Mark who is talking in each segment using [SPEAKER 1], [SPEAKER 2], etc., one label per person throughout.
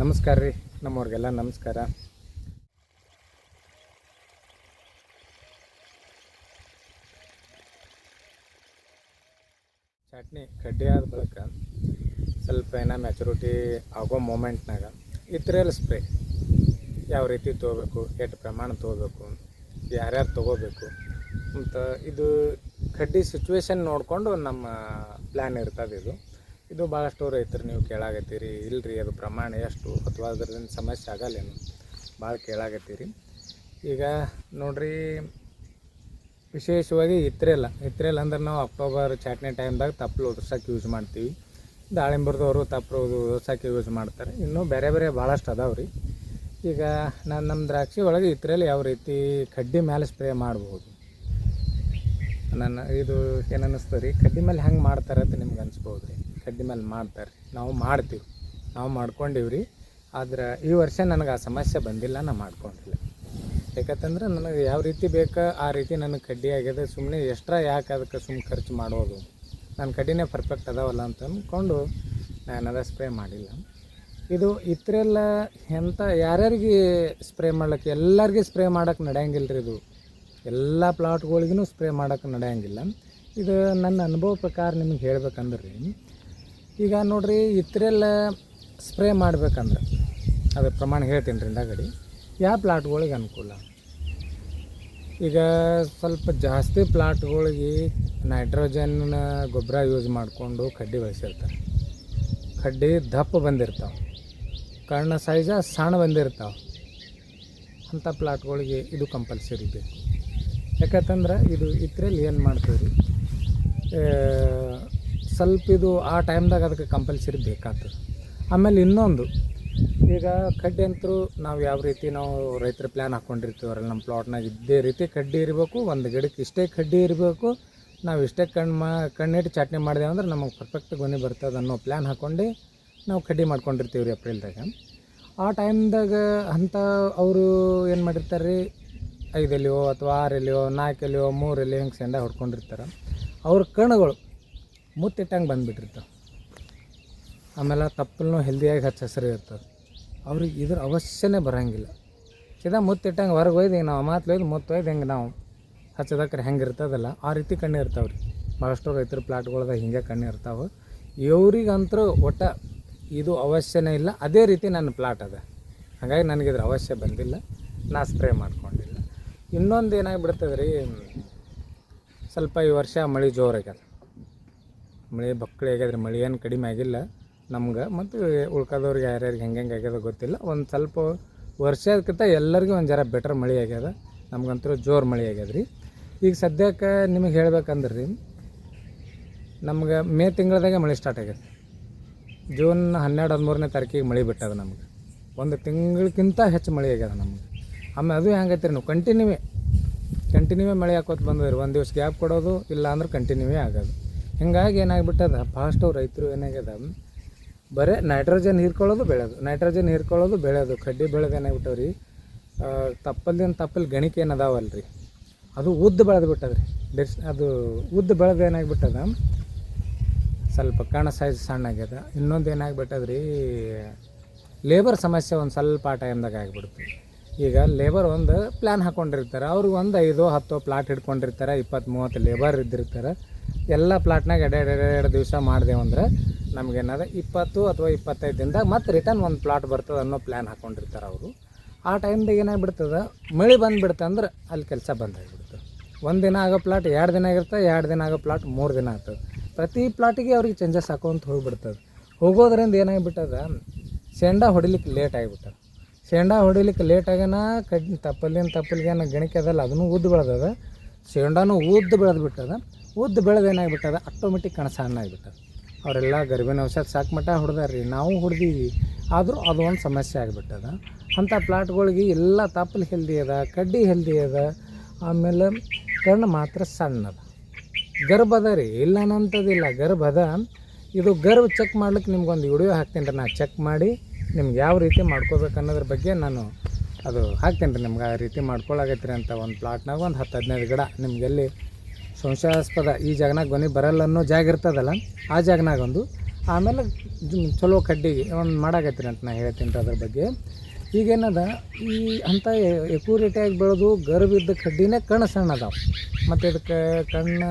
[SPEAKER 1] ನಮಸ್ಕಾರ ರೀ, ನಮ್ಮವ್ರಿಗೆಲ್ಲ ನಮಸ್ಕಾರ. ಚಟ್ನಿ ಕಡ್ಡಿ ಆದ ಬಳಿಕ ಸ್ವಲ್ಪ ಏನೋ ಮೆಚುರಿಟಿ ಆಗೋ ಮೂಮೆಂಟ್ನಾಗ ಇದ್ರಲ್ಲಿ ಸ್ಪ್ರೇ ಯಾವ ರೀತಿ ತೊಗೋಬೇಕು, ಎಷ್ಟು ಪ್ರಮಾಣ ತೊಗೋಬೇಕು, ಯಾರ್ಯಾರು ತೊಗೋಬೇಕು ಮತ್ತು ಇದು ಕಡ್ಡಿ ಸಿಚುವೇಶನ್ ನೋಡಿಕೊಂಡು ನಮ್ಮ ಪ್ಲ್ಯಾನ್ ಇರ್ತದೆ ಇದು. ಇದು ಭಾಳಷ್ಟು ರೈತರು ನೀವು ಕೇಳಾಗತ್ತೀರಿ ಇಲ್ರಿ, ಅದು ಪ್ರಮಾಣ ಎಷ್ಟು ಅಥವಾ ಅದ್ರದ್ದು ಸಮಸ್ಯೆ ಆಗಲ್ಲೇನು? ಭಾಳ ಕೇಳಾಗತ್ತೀರಿ ಈಗ ನೋಡ್ರಿ, ವಿಶೇಷವಾಗಿ ಇತ್ರೆಲ್ಲ ಇತ್ರೆಲ್ಲ ಅಂದ್ರೆ ನಾವು ಅಕ್ಟೋಬರ್ ಚಾಟ್ನಿ ಟೈಮ್ದಾಗ ತಪ್ಪಲು ಉದ್ರಸಕ್ಕೆ ಯೂಸ್ ಮಾಡ್ತೀವಿ. ದಾಳಿಂಬರದವರು ತಪ್ಪಲು ಉದ್ರಸಕ್ಕೆ ಯೂಸ್ ಮಾಡ್ತಾರೆ. ಇನ್ನೂ ಬೇರೆ ಬೇರೆ ಭಾಳಷ್ಟು ಅದಾವೆ ರೀ. ಈಗ ನಾನು ನಮ್ಮ ದ್ರಾಕ್ಷಿ ಒಳಗೆ ಇತ್ರೆಲ್ಲ ಯಾವ ರೀತಿ ಕಡ್ಡಿ ಮೇಲೆ ಸ್ಪ್ರೇ ಮಾಡ್ಬೋದು? ನನ್ನ ಇದು ಏನನ್ನಿಸ್ತದೆ ರೀ? ಕಡ್ಡಿ ಮೇಲೆ ಹೆಂಗೆ ಮಾಡ್ತಾರೆ ಅಂತ ನಿಮ್ಗೆ ಅನ್ಸ್ಬೋದು ರೀ ಕಡ್ಡಿ ಮೇಲೆ ಮಾಡ್ತಾರೆ. ನಾವು ಮಾಡ್ತೀವಿ. ನಾವು ಮಾಡ್ಕೊಂಡಿವಿ ರೀ ಆದ್ರೆ ಈ ವರ್ಷ ನನಗೆ ಆ ಸಮಸ್ಯೆ ಬಂದಿಲ್ಲ ನಾನು ಮಾಡ್ಕೊಂಡಿಲ್ಲ. ಯಾಕಂತಂದ್ರೆ ನನಗೆ ಯಾವ ರೀತಿ ಬೇಕು ಆ ರೀತಿ ನನಗೆ ಕಡ್ಡಿ ಆಗ್ಯದ ಸುಮ್ಮನೆ ಎಕ್ಸ್ಟ್ರಾ ಯಾಕೆ ಅದಕ್ಕೆ ಸುಮ್ಮನೆ ಖರ್ಚು ಮಾಡೋದು? ನನ್ನ ಕಡ್ಡಿನೇ ಪರ್ಫೆಕ್ಟ್ ಅದಾವಲ್ಲ ಅಂತ ಅಂದ್ಕೊಂಡು ನಾನು ಅದ ಸ್ಪ್ರೇ ಮಾಡಿಲ್ಲ. ಇದು ಇತ್ರೆಲ್ಲ ಎಂಥ ಯಾರ್ಯಾರಿಗೆ ಸ್ಪ್ರೇ ಮಾಡ್ಲಿಕ್ಕೆ, ಎಲ್ಲರಿಗೆ ಸ್ಪ್ರೇ ಮಾಡೋಕೆ ನಡೆಯಂಗಿಲ್ಲ ರೀ ಇದು. ಎಲ್ಲ ಪ್ಲಾಟ್ಗಳಿಗೂ ಸ್ಪ್ರೇ ಮಾಡೋಕೆ ನಡೆಯಂಗಿಲ್ಲ. ಇದು ನನ್ನ ಅನುಭವ ಪ್ರಕಾರ ನಿಮಗೆ ಹೇಳ್ಬೇಕಂದ್ರೆ ರೀ ಈಗ ನೋಡ್ರಿ, ಇತ್ರೆಲ್ಲ ಸ್ಪ್ರೇ ಮಾಡ್ಬೇಕಂದ್ರೆ. ಅದ್ರ ಪ್ರಮಾಣ ಹೇಳ್ತೀನಿ ರೀ ಹಿಂದಾಗಡಿ. ಯಾವ ಪ್ಲಾಟ್ಗಳಿಗೆ ಅನುಕೂಲ? ಈಗ ಸ್ವಲ್ಪ ಜಾಸ್ತಿ ಪ್ಲಾಟ್ಗಳಿಗೆ ನೈಟ್ರೋಜನ್ ಗೊಬ್ಬರ ಯೂಸ್ ಮಾಡಿಕೊಂಡು ಕಡ್ಡಿ ಬೆಳೆಸಿರ್ತಾರೆ. ಕಡ್ಡಿ ದಪ್ಪ ಬಂದಿರ್ತಾವೆ. ಕಣ್ಣ ಸೈಜ ಸಣ್ಣ ಬಂದಿರ್ತಾವೆ. ಅಂಥ ಪ್ಲಾಟ್ಗಳಿಗೆ ಇದು ಕಂಪಲ್ಸರಿ ಬೇಕು ಯಾಕಂತಂದ್ರೆ ಇದು ಇದ್ರಲ್ಲಿ ಏನು ಮಾಡ್ತೀವಿ ರೀ ಸ್ವಲ್ಪ ಇದು ಆ ಟೈಮ್ದಾಗ ಅದಕ್ಕೆ ಕಂಪಲ್ಸರಿ ಬೇಕಾಗ್ತದೆ. ಆಮೇಲೆ ಇನ್ನೊಂದು, ಈಗ ಕಡ್ಡಿ ಅಂತೂ ನಾವು ಯಾವ ರೀತಿ ನಾವು ರೈತರ ಪ್ಲ್ಯಾನ್ ಹಾಕ್ಕೊಂಡಿರ್ತೀವಲ್ಲ ನಮ್ಮ ಪ್ಲಾಟ್ನಾಗ ಇದ್ದೇ ರೀತಿ ಕಡ್ಡಿ ಇರಬೇಕು, ಒಂದು ಗಿಡಕ್ಕೆ ಇಷ್ಟೇ ಕಡ್ಡಿ ಇರಬೇಕು, ನಾವು ಇಷ್ಟೇ ಕಣ್ಣು ಕಣ್ಣಿಟ್ಟು ಚಟ್ನಿ ಮಾಡಿದೆ ಅಂದ್ರೆ ನಮಗೆ ಪರ್ಫೆಕ್ಟ್ ಗೊನೆ ಬರ್ತದೆ ಅನ್ನೋ ಪ್ಲ್ಯಾನ್ ಹಾಕ್ಕೊಂಡು ನಾವು ಕಡ್ಡಿ ಮಾಡ್ಕೊಂಡಿರ್ತೀವಿ ರೀ ಏಪ್ರಿಲ್ದಾಗ ಆ ಟೈಮ್ದಾಗ ಅಂಥ ಅವರು ಏನು ಮಾಡಿರ್ತಾರೆ ರೀ ಐದಲ್ಲಿಯೋ ಅಥವಾ ಆರಲ್ಲಿಯೋ, ನಾಲ್ಕಲ್ಲಿಯೋ ಮೂರಲ್ಲಿ ಹಿಂಗೆ ಸೆಂಡ ಹೊಡ್ಕೊಂಡಿರ್ತಾರೆ. ಅವ್ರ ಕಣ್ಣುಗಳು ಮುತ್ತಿಟ್ಟಂಗೆ ಬಂದುಬಿಟ್ಟಿರ್ತಾವೆ. ಆಮೇಲೆ ತಪ್ಪಲೂ ಹೆಲ್ದಿಯಾಗಿ ಹಚ್ಚ ಹಸಿರು ಇರ್ತದೆ. ಅವ್ರಿಗೆ ಇದ್ರ ಅವಶ್ಯನೇ ಬರೋಂಗಿಲ್ಲ. ಸೀದಾ ಮುತ್ತಿಟ್ಟಂಗೆ ಹೊರಗೆ ಒಯ್ದು ನಾವು ಮಾತು ಒಯ್ದು ಮುತ್ತು ಒಯ್ದು ಹೆಂಗೆ ನಾವು ಹಚ್ಚದಕ್ರೆ ಹೆಂಗೆ ಇರ್ತದಲ್ಲ, ಆ ರೀತಿ ಕಣ್ಣು ಇರ್ತಾವೆ ರೀ ಭಾಳಷ್ಟು ರೈತರ ಪ್ಲಾಟ್ಗಳ್ದಾಗ ಹಿಂಗೆ ಕಣ್ಣು ಇರ್ತಾವೆ. ಇವ್ರಿಗಂತೂ ಒಟ್ಟ ಇದು ಅವಶ್ಯನೇ ಇಲ್ಲ. ಅದೇ ರೀತಿ ನನ್ನ ಪ್ಲಾಟ್ ಅದ. ಹಾಗಾಗಿ ನನಗೆ ಇದ್ರ ಅವಶ್ಯ ಬಂದಿಲ್ಲ. ನಾ ಸ್ಪ್ರೇ ಮಾಡ್ಕೊಂಡಿಲ್ಲ. ಇನ್ನೊಂದು ಏನಾಗಿಬಿಡ್ತದೆ ರೀ ಸ್ವಲ್ಪ ಈ ವರ್ಷ ಮಳೆ ಜೋರಾಗ್ಯದ. ಮಳೆ ಬಕ್ಕಳಿ ಆಗ್ಯಾದ್ರೆ, ಮಳೆ ಏನು ಕಡಿಮೆ ಆಗಿಲ್ಲ ನಮ್ಗೆ. ಮತ್ತು ಉಳ್ಕಾದವ್ರಿಗೆ ಯಾರ್ಯಾರಿಗೆ ಹೆಂಗೆ ಹೆಂಗೆ ಆಗ್ಯದ ಗೊತ್ತಿಲ್ಲ. ಒಂದು ಸ್ವಲ್ಪ ವರ್ಷಕ್ಕಿಂತ ಎಲ್ಲರಿಗೂ ಒಂದು ಜರ ಬೆಟರ್ ಮಳೆ ಆಗ್ಯದ. ನಮ್ಗಂತೂ ಜೋರು ಮಳೆ ಆಗ್ಯದ ರೀ ಈಗ ಸದ್ಯಕ್ಕೆ ನಿಮಗೆ ಹೇಳ್ಬೇಕಂದ್ರೆ ರೀ ನಮ್ಗೆ ಮೇ ತಿಂಗಳದಾಗೆ ಮಳೆ ಸ್ಟಾರ್ಟ್ ಆಗ್ಯದ. ಜೂನ್ ಹನ್ನೆರಡು, ಹದಿಮೂರನೇ ತಾರೀಕಿಗೆ ಮಳೆ ಬಿಟ್ಟದ ನಮ್ಗೆ. ಒಂದು ತಿಂಗಳಕ್ಕಿಂತ ಹೆಚ್ಚು ಮಳೆ ಆಗ್ಯದ ನಮ್ಗೆ. ಆಮೇಲೆ ಅದು ಹೆಂಗೈತೆ ರೀ ನಾವು ಕಂಟಿನ್ಯೂವೇ ಕಂಟಿನ್ಯೂವೇ ಮಳೆ ಹಾಕೋತ ಬಂದದ್ರಿ ಒಂದು ದಿವ್ಸ ಗ್ಯಾಪ್ ಕೊಡೋದು ಇಲ್ಲ ಅಂದ್ರೆ ಕಂಟಿನ್ಯೂವೇ ಆಗೋದು. ಹಿಂಗಾಗಿ ಏನಾಗ್ಬಿಟ್ಟದ? ಭಾಳಷ್ಟು ರೈತರು ಏನಾಗ್ಯದ? ಬರೀ ನೈಟ್ರೋಜನ್ ಹೀರ್ಕೊಳ್ಳೋದು ಬೆಳೆಯೋದು. ನೈಟ್ರೋಜನ್ ಹೀರ್ಕೊಳ್ಳೋದು ಬೆಳೆಯೋದು. ಕಡ್ಡಿ ಬೆಳೆದು ಏನಾಗ್ಬಿಟ್ಟವ್ರಿ? ತಪ್ಪಲ್ದಿನ ತಪ್ಪಲ್ಲಿ ಗಣಿಕೆ ಏನು ಅದಾವಲ್ಲ ರೀ ಅದು ಉದ್ದ ಬೆಳೆದು ಬಿಟ್ಟದ್ರಿ. ಡಿಸ್ ಅದು ಉದ್ದ ಬೆಳೆದು ಏನಾಗ್ಬಿಟ್ಟದ? ಸ್ವಲ್ಪ ಕಣ ಸೈಜ್ ಸಣ್ಣ ಆಗ್ಯದ ಇನ್ನೊಂದು ಏನಾಗ್ಬಿಟ್ಟದ್ರಿ? ಲೇಬರ್ ಸಮಸ್ಯೆ ಒಂದು ಸ್ವಲ್ಪ ಆ ಟೈಮ್ದಾಗ ಆಗಿಬಿಡ್ತು. ಈಗ ಲೇಬರ್ ಒಂದು ಪ್ಲ್ಯಾನ್ ಹಾಕ್ಕೊಂಡಿರ್ತಾರೆ ಅವ್ರಿಗೆ ಒಂದು ಐದೋ ಹತ್ತೋ ಪ್ಲಾಟ್ ಹಿಡ್ಕೊಂಡಿರ್ತಾರೆ. ಇಪ್ಪತ್ತು ಮೂವತ್ತು ಲೇಬರ್ ಇದ್ದಿರ್ತಾರೆ. ಎಲ್ಲ ಪ್ಲಾಟ್ನಾಗ ಎರಡು ಎರಡು ದಿವಸ ಮಾಡಿದೆವಂದ್ರೆ ನಮಗೇನದ ಇಪ್ಪತ್ತು ಅಥವಾ ಇಪ್ಪತ್ತೈದು ದಿನದಾಗ ಮತ್ತೆ ರಿಟರ್ನ್ ಒಂದು ಪ್ಲಾಟ್ ಬರ್ತದೆ ಅನ್ನೋ ಪ್ಲ್ಯಾನ್ ಹಾಕ್ಕೊಂಡಿರ್ತಾರೆ ಅವರು. ಆ ಟೈಮ್ದಾಗ ಏನಾಗ್ಬಿಡ್ತದೆ, ಮಳೆ ಬಂದುಬಿಡ್ತು ಅಂದ್ರೆ ಅಲ್ಲಿ ಕೆಲಸ ಬಂದಾಗಿಬಿಡ್ತದೆ ಒಂದು ದಿನ ಆಗೋ ಪ್ಲಾಟ್ ಎರಡು ದಿನ ಆಗಿರ್ತದೆ, ಎರಡು ದಿನ ಆಗೋ ಪ್ಲಾಟ್ ಮೂರು ದಿನ ಆಗ್ತದೆ. ಪ್ರತಿ ಪ್ಲಾಟಿಗೆ ಅವ್ರಿಗೆ ಚೇಂಜಸ್ ಹಾಕೊಂತ ಹೋಗ್ಬಿಡ್ತದೆ. ಹೋಗೋದ್ರಿಂದ ಏನಾಗ್ಬಿಟ್ಟದ, ಶೇಂಡ ಹೊಡಿಲಿಕ್ಕೆ ಲೇಟ್ ಆಗಿಬಿಟ್ಟದ. ಶೇಂಡ ಹೊಡಿಲಿಕ್ಕೆ ಲೇಟ್ ಆಗ್ಯಾನ ಕಡ್ ತಪ್ಪಲಿನ ತಪ್ಪಲಿಗೇನ ಗಣಿಕೆ ಅದಲ್ಲ, ಅದನ್ನು ಉದ್ದು ಬೆಳೆದದ. ಶೇಂಡಾನು ಉದ್ದು ಬೆಳೆದು ಬಿಟ್ಟದ. ಉದ್ದು ಬೆಳೆದು ಏನಾಗ್ಬಿಟ್ಟದ? ಆಟೋಮೆಟಿಕ್ ಕಣ ಸಣ್ಣ ಆಗಿಬಿಟ್ಟದ. ಅವರೆಲ್ಲ ಗರ್ಭಿಣಿ ಔಷಧ ಸಾಕು ಮಟ್ಟ ಹೊಡೆದಾರ್ರಿ. ನಾವು ಹೊಡೆದೀವಿ. ಆದರೂ ಅದು ಒಂದು ಸಮಸ್ಯೆ ಆಗಿಬಿಟ್ಟದ. ಅಂಥ ಪ್ಲಾಟ್ಗಳಿಗೆ ಎಲ್ಲ ತಪ್ಪಲು ಹೆಲ್ದಿ ಅದ, ಕಡ್ಡಿ ಹೆಲ್ದಿ ಅದ. ಆಮೇಲೆ ಕಣ್ಣು ಮಾತ್ರ ಸಣ್ಣದ. ಗರ್ಭ ಅದ ರೀ. ಇಲ್ಲ ಅನ್ನೋಂಥದ್ದಿಲ್ಲ ಗರ್ಭ ಅದ. ಇದು ಗರ್ಭ ಚೆಕ್ ಮಾಡ್ಲಿಕ್ಕೆ ನಿಮ್ಗೊಂದು ವಿಡಿಯೋ ಹಾಕ್ತೀನಿ ರೀ ನಾನು ಚೆಕ್ ಮಾಡಿ ನಿಮ್ಗೆ ಯಾವ ರೀತಿ ಮಾಡ್ಕೋಬೇಕು ಅನ್ನೋದ್ರ ಬಗ್ಗೆ ನಾನು ಅದು ಹಾಕ್ತೀನಿ ರೀ ನಿಮ್ಗೆ ಆ ರೀತಿ ಮಾಡ್ಕೊಳಗೈತ್ರಿ ಅಂತ ಒಂದು ಪ್ಲಾಟ್ನಾಗ ಒಂದು ಹತ್ತು ಹದಿನೈದು ಗಿಡ ನಿಮ್ಗೆಲ್ಲಿ ಸಂಶಯಾಸ್ಪದ ಈ ಜಾಗನಾಗ ಗೊನೆ ಬರಲ್ಲ ಅನ್ನೋ ಜಾಗ ಇರ್ತದಲ್ಲ, ಆ ಜಾಗನಾಗ ಒಂದು. ಆಮೇಲೆ ಚಲೋ ಕಡ್ಡಿಗೆ ಒಂದು ಮಾಡಾಕತ್ತೀನಿ ಅಂತ ನಾ ಹೇಳ್ತೀನಿ ಅದ್ರ ಬಗ್ಗೆ. ಈಗೇನದ, ಈ ಅಂಥ ಎಕ್ಯೂರಿಟಿಯಾಗಿ ಬೆಳೆದು ಗರ್ಭಿದ್ದ ಕಡ್ಡಿನೇ ಕಣ್ಣು ಸಣ್ಣ ಅದಾವೆ. ಮತ್ತು ಇದಕ್ಕೆ ಕಣ್ಣು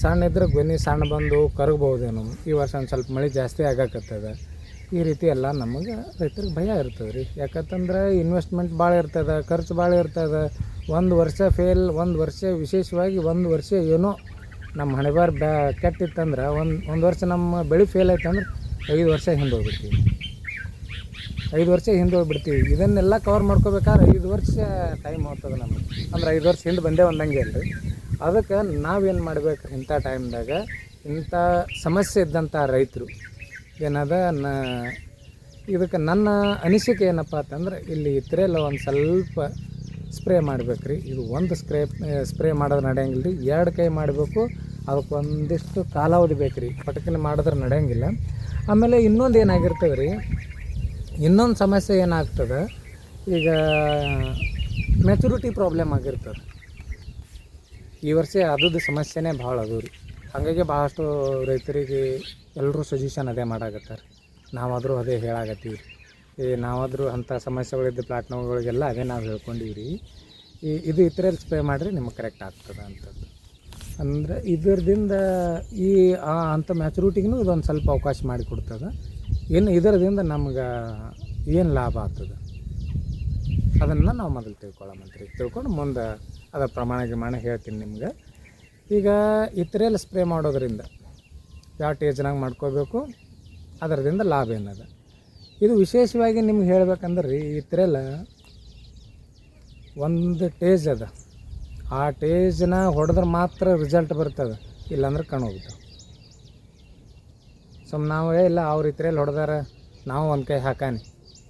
[SPEAKER 1] ಸಣ್ಣ ಇದ್ರೆ ಗೊನೆ ಸಣ್ಣ ಬಂದು ಕರಗ್ಬೋದೇನೋ ಈ ವರ್ಷ ಒಂದು ಸ್ವಲ್ಪ ಮಳೆ ಜಾಸ್ತಿ ಆಗಾಕತ್ತದ. ಈ ರೀತಿ ಎಲ್ಲ ನಮಗೆ ರೈತರಿಗೆ ಭಯ ಇರ್ತದೆ ರೀ ಯಾಕಂತಂದ್ರೆ ಇನ್ವೆಸ್ಟ್ಮೆಂಟ್ ಭಾಳ ಇರ್ತದೆ, ಖರ್ಚು ಭಾಳ ಇರ್ತದೆ. ಒಂದು ವರ್ಷ ಫೇಲ್ ಒಂದು ವರ್ಷ ವಿಶೇಷವಾಗಿ ಒಂದು ವರ್ಷ ಏನೋ ನಮ್ಮ ಹಣೆಬಾರ್ ಬ್ಯಾ, ಕೆಟ್ಟಿತ್ತಂದ್ರೆ ಒಂದು ಒಂದು ವರ್ಷ ನಮ್ಮ ಬೆಳೆ ಫೇಲ್ ಆಯ್ತಂದ್ರೆ ಐದು ವರ್ಷ ಹಿಂದೆ ಹೋಗ್ಬಿಡ್ತೀವಿ. ಐದು ವರ್ಷ ಹಿಂದೆ ಹೋಗ್ಬಿಡ್ತೀವಿ. ಇದನ್ನೆಲ್ಲ ಕವರ್ ಮಾಡ್ಕೋಬೇಕಾದ್ರೆ ಐದು ವರ್ಷ ಟೈಮ್ ಹೋಗ್ತದೆ ನಮಗೆ. ಅಂದ್ರೆ ಐದು ವರ್ಷ ಹಿಂದೆ ಬಂದೇ ಒಂದಂಗೆ ಅಲ್ರಿ. ಅದಕ್ಕೆ ನಾವೇನು ಮಾಡ್ಬೇಕು ಇಂಥ ಟೈಮ್ದಾಗ ಇಂಥ ಸಮಸ್ಯೆ ಇದ್ದಂಥ ರೈತರು ಏನದ? ನ, ಇದಕ್ಕೆ ನನ್ನ ಅನಿಸಿಕೆ ಏನಪ್ಪ ಅಂತಂದ್ರೆ ಇಲ್ಲಿ ಇದ್ರೆಲ್ಲ ಒಂದು ಸ್ವಲ್ಪ ಸ್ಪ್ರೇ ಮಾಡ್ಬೇಕು ರೀ ಇದು ಒಂದು ಸ್ಪ್ರೇ ಸ್ಪ್ರೇ ಮಾಡೋದು ನಡೆಯಂಗಿಲ್ಲ ರೀ ಎರಡು ಕೈ ಮಾಡಬೇಕು. ಅದಕ್ಕೆ ಒಂದಿಷ್ಟು ಕಾಲಾವಧಿ ಬೇಕು ರೀ ಪಟಕನೆ ಮಾಡಿದ್ರೆ ನಡೆಯಂಗಿಲ್ಲ. ಆಮೇಲೆ ಇನ್ನೊಂದು ಏನಾಗಿರ್ತದೆ ರೀ ಇನ್ನೊಂದು ಸಮಸ್ಯೆ ಏನಾಗ್ತದೆ? ಈಗ ಮೆಚುರಿಟಿ ಪ್ರಾಬ್ಲಮ್ ಆಗಿರ್ತದೆ. ಈ ವರ್ಷ ಅದ್ರದ್ದು ಸಮಸ್ಯೆನೇ ಭಾಳ ಅದು ರೀ ಹಾಗಾಗಿ ಭಾಳಷ್ಟು ರೈತರಿಗೆ ಎಲ್ಲರೂ ಸಜೆಷನ್ ಅದೇ ಮಾಡಾಕತ್ತಾರೆ. ನಾವಾದರೂ ಅದೇ ಹೇಳಾಕತ್ತೀವಿ ಈ ನಾವಾದರೂ ಅಂಥ ಸಮಸ್ಯೆಗಳಿದ್ದ ಪ್ಲಾಟ್ನಗಳಿಗೆಲ್ಲ ಅದೇ ನಾವು ಹೇಳ್ಕೊಂಡಿವಿ ರೀ ಈ, ಇದು ಇತರಲ್ಲಿ ಸ್ಪ್ರೇ ಮಾಡಿರಿ ನಿಮಗೆ ಕರೆಕ್ಟ್ ಆಗ್ತದೆ ಅಂಥದ್ದು. ಅಂದರೆ ಇದರದಿಂದ ಈ, ಆ ಅಂಥ ಮ್ಯಾಚುರಿಟಿಗೂ ಇದೊಂದು ಸ್ವಲ್ಪ ಅವಕಾಶ ಮಾಡಿಕೊಡ್ತದೆ ಇನ್ನು ಇದರದಿಂದ ನಮ್ಗೆ ಏನು ಲಾಭ ಆಗ್ತದೆ? ಅದನ್ನು ನಾವು ಮೊದಲು ತಿಳ್ಕೊಳ್ಳೋಮಂತ್ರಿ ತಿಳ್ಕೊಂಡು ಮುಂದೆ ಅದರ ಪ್ರಮಾಣ ಗಿಮಾಣ ಹೇಳ್ತೀನಿ ನಿಮ್ಗೆ. ಈಗ ಇತರೆಲ್ಲ ಸ್ಪ್ರೇ ಮಾಡೋದರಿಂದ, ಯಾವ ಟೇಜ್ನಾಗ ಮಾಡ್ಕೋಬೇಕು? ಅದರದಿಂದ ಲಾಭ ಏನದ? ಇದು ವಿಶೇಷವಾಗಿ ನಿಮ್ಗೆ ಹೇಳ್ಬೇಕಂದ್ರೆ ರೀ ಇತರೆಲ್ಲ ಒಂದು ಟೇಜ್ ಅದ. ಆ ಟೇಜ್ನ ಹೊಡೆದ್ರೆ ಮಾತ್ರ ರಿಸಲ್ಟ್ ಬರ್ತದೆ. ಇಲ್ಲಾಂದ್ರೆ ಕಣ್ಣೋಗ್ತಾವೆ ಸುಮ್ ನಾವು, ಇಲ್ಲ, ಅವ್ರ ಇತರೆಲ್ಲ ಹೊಡೆದಾರ, ನಾವು ಒಂದು ಕೈ ಹಾಕಾನಿ.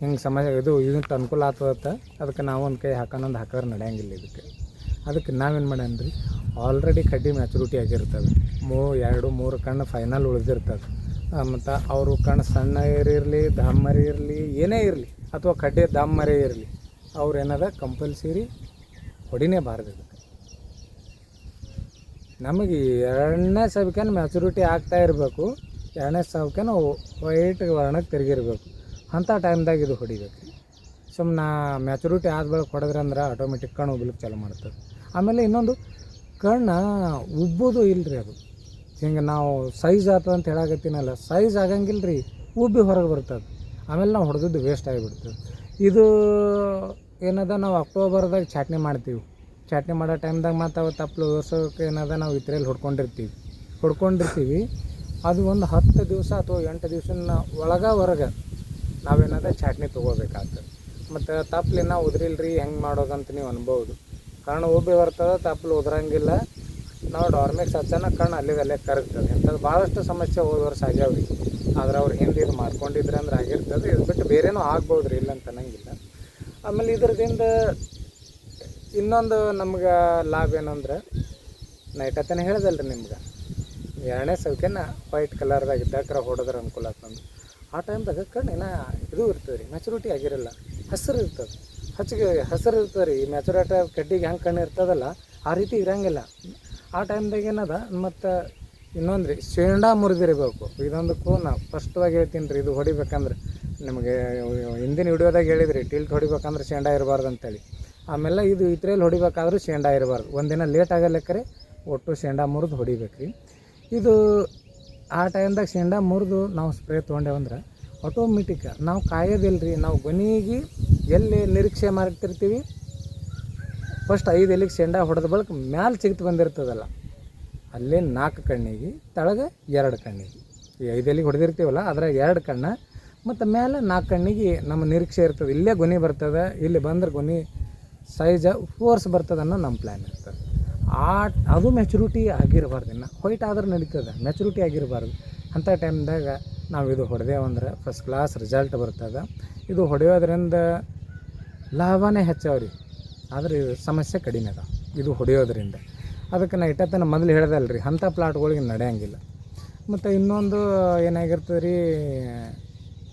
[SPEAKER 1] ಹಿಂಗೆ ಸಮಾಜ, ಇದು ಇದಕ್ಕೆ ಅನುಕೂಲ ಆಗ್ತದತ್ತ, ಅದಕ್ಕೆ ನಾವು ಒಂದು ಕೈ ಹಾಕೋಣಂದು ಹಾಕಿದ್ರೆ ನಡೆಯಂಗಿಲ್ಲ ಇದಕ್ಕೆ. ಅದಕ್ಕೆ ನಾವೇನು ಮಾಡ್ಯಾನ್ರಿ ಆಲ್ರೆಡಿ ಕಡ್ಡಿ ಮ್ಯಾಚುರಿಟಿ ಆಗಿರ್ತದೆ. ಮೂ, ಎರಡು, ಮೂರು ಕಣ್ಣು ಫೈನಲ್ ಉಳಿದಿರ್ತದೆ. ಮತ್ತು ಅವರು ಕಣ್ಣು ಸಣ್ಣ ಇರಲಿ, ದಮ್ಮರಿ ಇರಲಿ, ಏನೇ ಇರಲಿ, ಅಥವಾ ಕಡ್ಡೆ ದಮ್ಮರಿ ಇರಲಿ, ಅವ್ರು ಏನದ ಕಂಪಲ್ಸರಿ ಹೊಡಿನೇ ಬಾರ್ದು ಇದಕ್ಕೆ. ನಮಗೆ ಎರಡನೇ ಸಬ್ಕೇನು ಮ್ಯಾಚುರಿಟಿ ಆಗ್ತಾ ಇರಬೇಕು, ಎರಡನೇ ಸಬ್ಕೇನು ವೈಟ್ ವರ್ಣಕ್ಕೆ ತಿರುಗಿರ್ಬೇಕು. ಅಂಥ ಟೈಮ್ದಾಗ ಇದು ಹೊಡಿಬೇಕು. ಸುಮ್ಮನೆ ಮ್ಯಾಚುರಿಟಿ ಆದ ಬೆಳಗ್ಗೆ ಹೊಡೆದ್ರೆ ಅಂದ್ರೆ ಆಟೋಮೆಟಿಕ್ ಕಣ್ಣು ಉಬ್ಲಿಕ್ಕೆ ಚಾಲು ಮಾಡ್ತದೆ. ಆಮೇಲೆ ಇನ್ನೊಂದು, ಕಣ್ಣು ಉಬ್ಬೋದು ಇಲ್ಲರಿ ಅದು. ಹಿಂಗೆ ನಾವು ಸೈಜ್ ಆತು ಅಂತ ಹೇಳಾಕತ್ತೀನಲ್ಲ ಸೈಜ್ ಆಗಂಗಿಲ್ಲ ರೀ ಉಬ್ಬಿ ಹೊರಗೆ ಬರ್ತದೆ. ಆಮೇಲೆ ನಾವು ಹೊಡೆದಿದ್ದು ವೇಸ್ಟ್ ಆಗಿಬಿಡ್ತದೆ. ಇದು ಏನದ ನಾವು ಅಕ್ಟೋಬರ್ದಾಗ ಚಾಟ್ನಿ ಮಾಡ್ತೀವಿ. ಚಾಟ್ನಿ ಮಾಡೋ ಟೈಮ್ದಾಗ ಮತ್ತು ಅವತ್ತು ತಪ್ಪಲು ವರ್ಷಕ್ಕೆ ಏನದ ನಾವು ಇತರೆಯಲ್ಲಿ ಹೊಡ್ಕೊಂಡಿರ್ತೀವಿ. ಹೊಡ್ಕೊಂಡಿರ್ತೀವಿ. ಅದು ಒಂದು ಹತ್ತು ದಿವಸ ಅಥವಾ ಎಂಟು ದಿವಸನ ಒಳಗ ಹೊರಗೆ ನಾವೇನಾದ ಚಾಟ್ನಿ ತೊಗೋಬೇಕಾಗ್ತದೆ. ಮತ್ತು ತಪ್ಪಲಿನ ಉದ್ರಿಲ್ರಿ, ಹೆಂಗೆ ಮಾಡೋದಂತ ನೀವು ಅನ್ಬೋದು. ಕಾರಣ ಉಬ್ಬಿ ಬರ್ತದೆ ತಪ್ಪಲು ಉದ್ರಂಗಿಲ್ಲ. ನಾವು ಡಾರ್ಮೆಕ್ಸ್ ಹಚ್ಚನ ಕಣ್ಣು ಅಲ್ಲಿಗೆ ಅಲ್ಲೇ ಕರಗ್ತದೆ. ಇಂಥದ್ದು ಭಾಳಷ್ಟು ಸಮಸ್ಯೆ ಹೋದ ವರ್ಷ ಆಗ್ಯಾವ ರೀ ಆದ್ರೆ ಅವ್ರು ಹಿಂದೆ ಇದು ಮಾಡ್ಕೊಂಡಿದ್ರೆ ಅಂದ್ರೆ ಆಗಿರ್ತದೆ. ಇದು ಬಿಟ್ಟು ಬೇರೆನೂ ಆಗ್ಬೋದು ರೀ ಇಲ್ಲ ಅಂತ ಅನ್ನಂಗಿಲ್ಲ. ಆಮೇಲೆ ಇದ್ರದಿಂದ ಇನ್ನೊಂದು ನಮ್ಗೆ ಲಾಭ ಏನಂದ್ರೆ ನೈಟ್ ನೈಟತ್ತನೇ ಹೇಳ್ದಲ್ರಿ ನಿಮ್ಗೆ. ಎರಡನೇ ಸೌಕೆನ ವೈಟ್ ಕಲರ್ದಾಗ ಇದ್ದಾಕ್ರ ಹೊಡೆದ್ರೆ ಅನುಕೂಲ ಆಗ್ತಂದು ಆ ಟೈಮ್ದಾಗ ಕಣ್ಣು ಏನ ಇದು ಇರ್ತದೆ ರೀ ಮೆಚುರಿಟಿ ಆಗಿರಲ್ಲ. ಹಸಿರು ಇರ್ತದೆ. ಹಚ್ಚಿಗೆ ಹಸಿರು ಇರ್ತದೆ ರೀ ಮೆಚುರಿಟಿ ಕಡ್ಡಿಗೆ ಹೆಂಗೆ ಕಣ್ಣು ಇರ್ತದಲ್ಲ, ಆ ರೀತಿ ಇರಂಗಿಲ್ಲ. ಆ ಟೈಮ್ದಾಗ ಏನದ, ಮತ್ತು ಇನ್ನೊಂದು ರೀ ಶೇಂಡಾ ಮುರಿದಿರಬೇಕು. ಇದೊಂದಕ್ಕೂ ನಾವು ಸ್ಪಷ್ಟವಾಗಿ ಹೇಳ್ತೀನಿ ರೀ ಇದು ಹೊಡಿಬೇಕಂದ್ರೆ. ನಿಮಗೆ ಹಿಂದಿನ ವಿಡಿಯೋದಾಗ ಹೇಳಿದ್ರಿ ಟಿಲ್ಟ್ ಹೊಡಿಬೇಕಂದ್ರೆ ಶೇಂಡಾ ಇರಬಾರ್ದು ಅಂತೇಳಿ ಆಮೇಲೆ ಇದು ಇತ್ರೇಲಿ ಹೊಡಿಬೇಕಾದ್ರೂ ಶೇಂಡಾ ಇರಬಾರ್ದು. ಒಂದಿನ ಲೇಟ್ ಆಗಲೆಕ್ಕರೆ ಒಟ್ಟು ಶೇಂಡಾ ಮುರಿದು ಹೊಡಿಬೇಕು ರೀ ಇದು ಆ ಟೈಮ್ದಾಗ ಶೇಂಡಾ ಮುರಿದು ನಾವು ಸ್ಪ್ರೇ ತೊಗೊಂಡೇವಂದ್ರೆ ಆಟೋಮೆಟಿಕ್ ನಾವು ಕಾಯೋದಿಲ್ಲ ರೀ ನಾವು ಗೊನಿಗೆ ಎಲ್ಲಿ ನಿರೀಕ್ಷೆ ಮಾಡ್ತಿರ್ತೀವಿ ಫಸ್ಟ್ ಐದು ಎಲೆಗೆ ಶೇಂಡಾ ಹೊಡೆದ ಬಳಿಕ ಮ್ಯಾಲೆ ಚಿಗಿತು ಬಂದಿರ್ತದಲ್ಲ, ಅಲ್ಲೇ ನಾಲ್ಕು ಕಣ್ಣಿಗೆ, ತಳಗೆ ಎರಡು ಕಣ್ಣಿಗೆ. ಈ ಐದು ಎಲೆಗೆ ಹೊಡೆದಿರ್ತೀವಲ್ಲ, ಅದ್ರಾಗ ಎರಡು ಕಣ್ಣ, ಮತ್ತು ಮೇಲೆ ನಾಲ್ಕು ಕಣ್ಣಿಗೆ ನಮ್ಮ ನಿರೀಕ್ಷೆ ಇರ್ತದೆ. ಇಲ್ಲೇ ಗೊನೆ ಬರ್ತದೆ, ಇಲ್ಲಿ ಬಂದ್ರೆ ಗೊನೆ ಸೈಜ ಫೋರ್ಸ್ ಬರ್ತದೆ ಅನ್ನೋ ನಮ್ಮ ಪ್ಲ್ಯಾನ್ ಇರ್ತದೆ. ಆ, ಅದು ಮೆಚುರಿಟಿ ಆಗಿರಬಾರ್ದು ಇನ್ನು. ಹೊಯ್ಟ್ ಆದ್ರೆ ನಡೀತದೆ ಮೆಚುರಿಟಿ ಆಗಿರಬಾರ್ದು. ಅಂಥ ಟೈಮ್ದಾಗ ನಾವು ಇದು ಹೊಡೆದೇವಂದ್ರೆ ಫಸ್ಟ್ ಕ್ಲಾಸ್ ರಿಸಲ್ಟ್ ಬರ್ತದೆ. ಇದು ಹೊಡೆಯೋದ್ರಿಂದ ಲಾಭನೇ ಹೆಚ್ಚವ್ರಿ. ಆದರೆ ಸಮಸ್ಯೆ ಕಡಿಮೆ ಅದ. ಇದು ಹೊಡೆಯೋದ್ರಿಂದ. ಅದಕ್ಕೆ ನಾ ಇಟ್ಟತನ ಮೊದಲು ಹೇಳ್ದಲ್ಲ ರೀ ಅಂಥ ಪ್ಲಾಟ್ಗಳಿಗೆ ನಡೆಯಂಗಿಲ್ಲ. ಮತ್ತು ಇನ್ನೊಂದು ಏನಾಗಿರ್ತದೆ ರೀ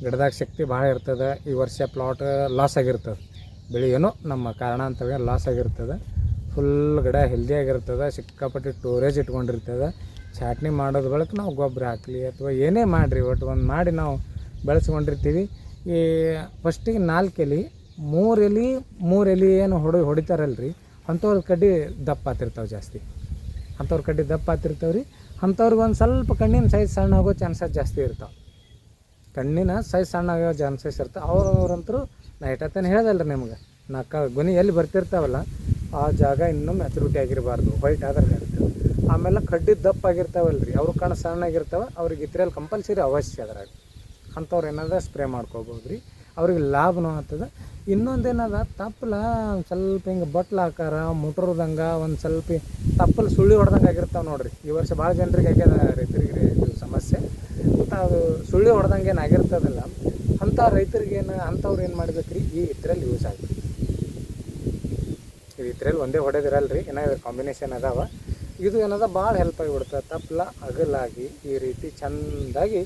[SPEAKER 1] ಗಿಡದಾಗ ಶಕ್ತಿ ಭಾಳ ಇರ್ತದೆ, ಈ ವರ್ಷ ಪ್ಲಾಟ್ ಲಾಸ್ ಆಗಿರ್ತದೆ. ಬೆಳೆ ಏನೋ ನಮ್ಮ ಅಂತವೇ ಲಾಸ್ ಆಗಿರ್ತದೆ. ಫುಲ್ ಗಿಡ ಹೆಲ್ದಿಯಾಗಿರ್ತದೆ ಸಿಕ್ಕಾಪಟ್ಟೆ ಸ್ಟೋರೇಜ್ ಇಟ್ಕೊಂಡಿರ್ತದೆ. ಚಾಟ್ನಿ ಮಾಡೋದು ಬಳಕ ನಾವು ಗೊಬ್ಬರ ಹಾಕಲಿ ಅಥವಾ ಏನೇ ಮಾಡಿರಿ ಒಟ್ಟು ಒಂದು ಮಾಡಿ ನಾವು ಬೆಳೆಸ್ಕೊಂಡಿರ್ತೀವಿ. ಈ ಫಸ್ಟಿಗೆ ನಾಲ್ಕು ಎಲೆ ಮೂರು ಎಲೆ ಮೂರು ಎಲೆ ಏನು ಹೊಡಿ ಹೊಡಿತಾರಲ್ರಿ, ಅಂಥವ್ರ ಕಡ್ಡಿ ದಪ್ಪ ಆತಿರ್ತಾವೆ ಜಾಸ್ತಿ. ಅಂಥವ್ರ ಕಡ್ಡಿ ದಪ್ಪ ಆತಿರ್ತಾವೆ ರೀ ಅಂಥವ್ರಿಗೆ ಒಂದು ಸ್ವಲ್ಪ ಕಣ್ಣಿನ ಸೈಜ್ ಸಣ್ಣ ಆಗೋ ಚಾನ್ಸಸ್ ಜಾಸ್ತಿ ಇರ್ತಾವೆ. ಕಣ್ಣಿನ ಸೈಜ್ ಸಣ್ಣ ಆಗೋ ಚಾನ್ಸಸ್ ಇರ್ತಾವೆ. ಅವ್ರವ್ರಂತರೂ ನಾ ಹೇಳ್ದಲ್ಲ ಹೇಳ್ದಲ್ರಿ ನಿಮ್ಗೆ ನಾ ಕ ಗೊನೆ ಎಲ್ಲಿ ಬರ್ತಿರ್ತಾವಲ್ಲ, ಆ ಜಾಗ ಇನ್ನೂ ಮೆಚುರಿಟಿ ಆಗಿರಬಾರ್ದು ವೈಟ್ ಆದ್ರೆ ಆಮೇಲೆ ಕಡ್ಡಿ ದಪ್ಪ ಆಗಿರ್ತಾವಲ್ಲ ರೀ ಅವ್ರ ಕಣ್ಣು ಸಣ್ಣಾಗಿರ್ತಾವೆ, ಅವ್ರಿಗೆ ಇದ್ರಲ್ಲಿ ಕಂಪಲ್ಸರಿ ಅವಶ್ಯ ಅದ್ರಾಗ. ಅಂಥವ್ರು ಏನಾದ್ರೆ ಸ್ಪ್ರೇ ಮಾಡ್ಕೋಬೋದು ರೀ ಅವ್ರಿಗೆ ಲಾಭನೂ ಆಗ್ತದೆ. ಇನ್ನೊಂದೇನದ, ತಪ್ಪಲ ಒಂದು ಸ್ವಲ್ಪ ಹಿಂಗೆ ಬಟ್ಲ ಆಕಾರ ಮುಟ್ರದಂಗ ಒಂದು ಸ್ವಲ್ಪ ತಪ್ಪಲು ಸುಳ್ಳಿ ಹೊಡೆದಂಗೆ ಆಗಿರ್ತಾವೆ ನೋಡಿರಿ. ಈ ವರ್ಷ ಭಾಳ ಜನರಿಗೆ ಆಗ್ಯದ ರೈತರಿಗೆ ಇದು ಸಮಸ್ಯೆ. ಮತ್ತು ಅದು ಸುಳ್ಳಿ ಹೊಡೆದಂಗೆ ಏನು ಆಗಿರ್ತದಲ್ಲ, ಅಂಥ ರೈತರಿಗೇನು ಅಂಥವ್ರು ಏನು ಮಾಡ್ಬೇಕು ರೀ ಈ ಇದ್ರಲ್ಲಿ ಯೂಸ್ ಆಗ್ಬೇಕು ಇದು ಇದ್ರಲ್ಲಿ ಒಂದೇ ಹೊಡೆದಿರಲ್ಲ ರೀ ಏನೋ ಕಾಂಬಿನೇಷನ್ ಅದಾವ. ಇದು ಏನದ ಭಾಳ ಹೆಲ್ಪ್ ಆಗಿಬಿಡ್ತದೆ. ತಪ್ಪಲ ಅಗಲಾಗಿ ಈ ರೀತಿ ಚೆಂದಾಗಿ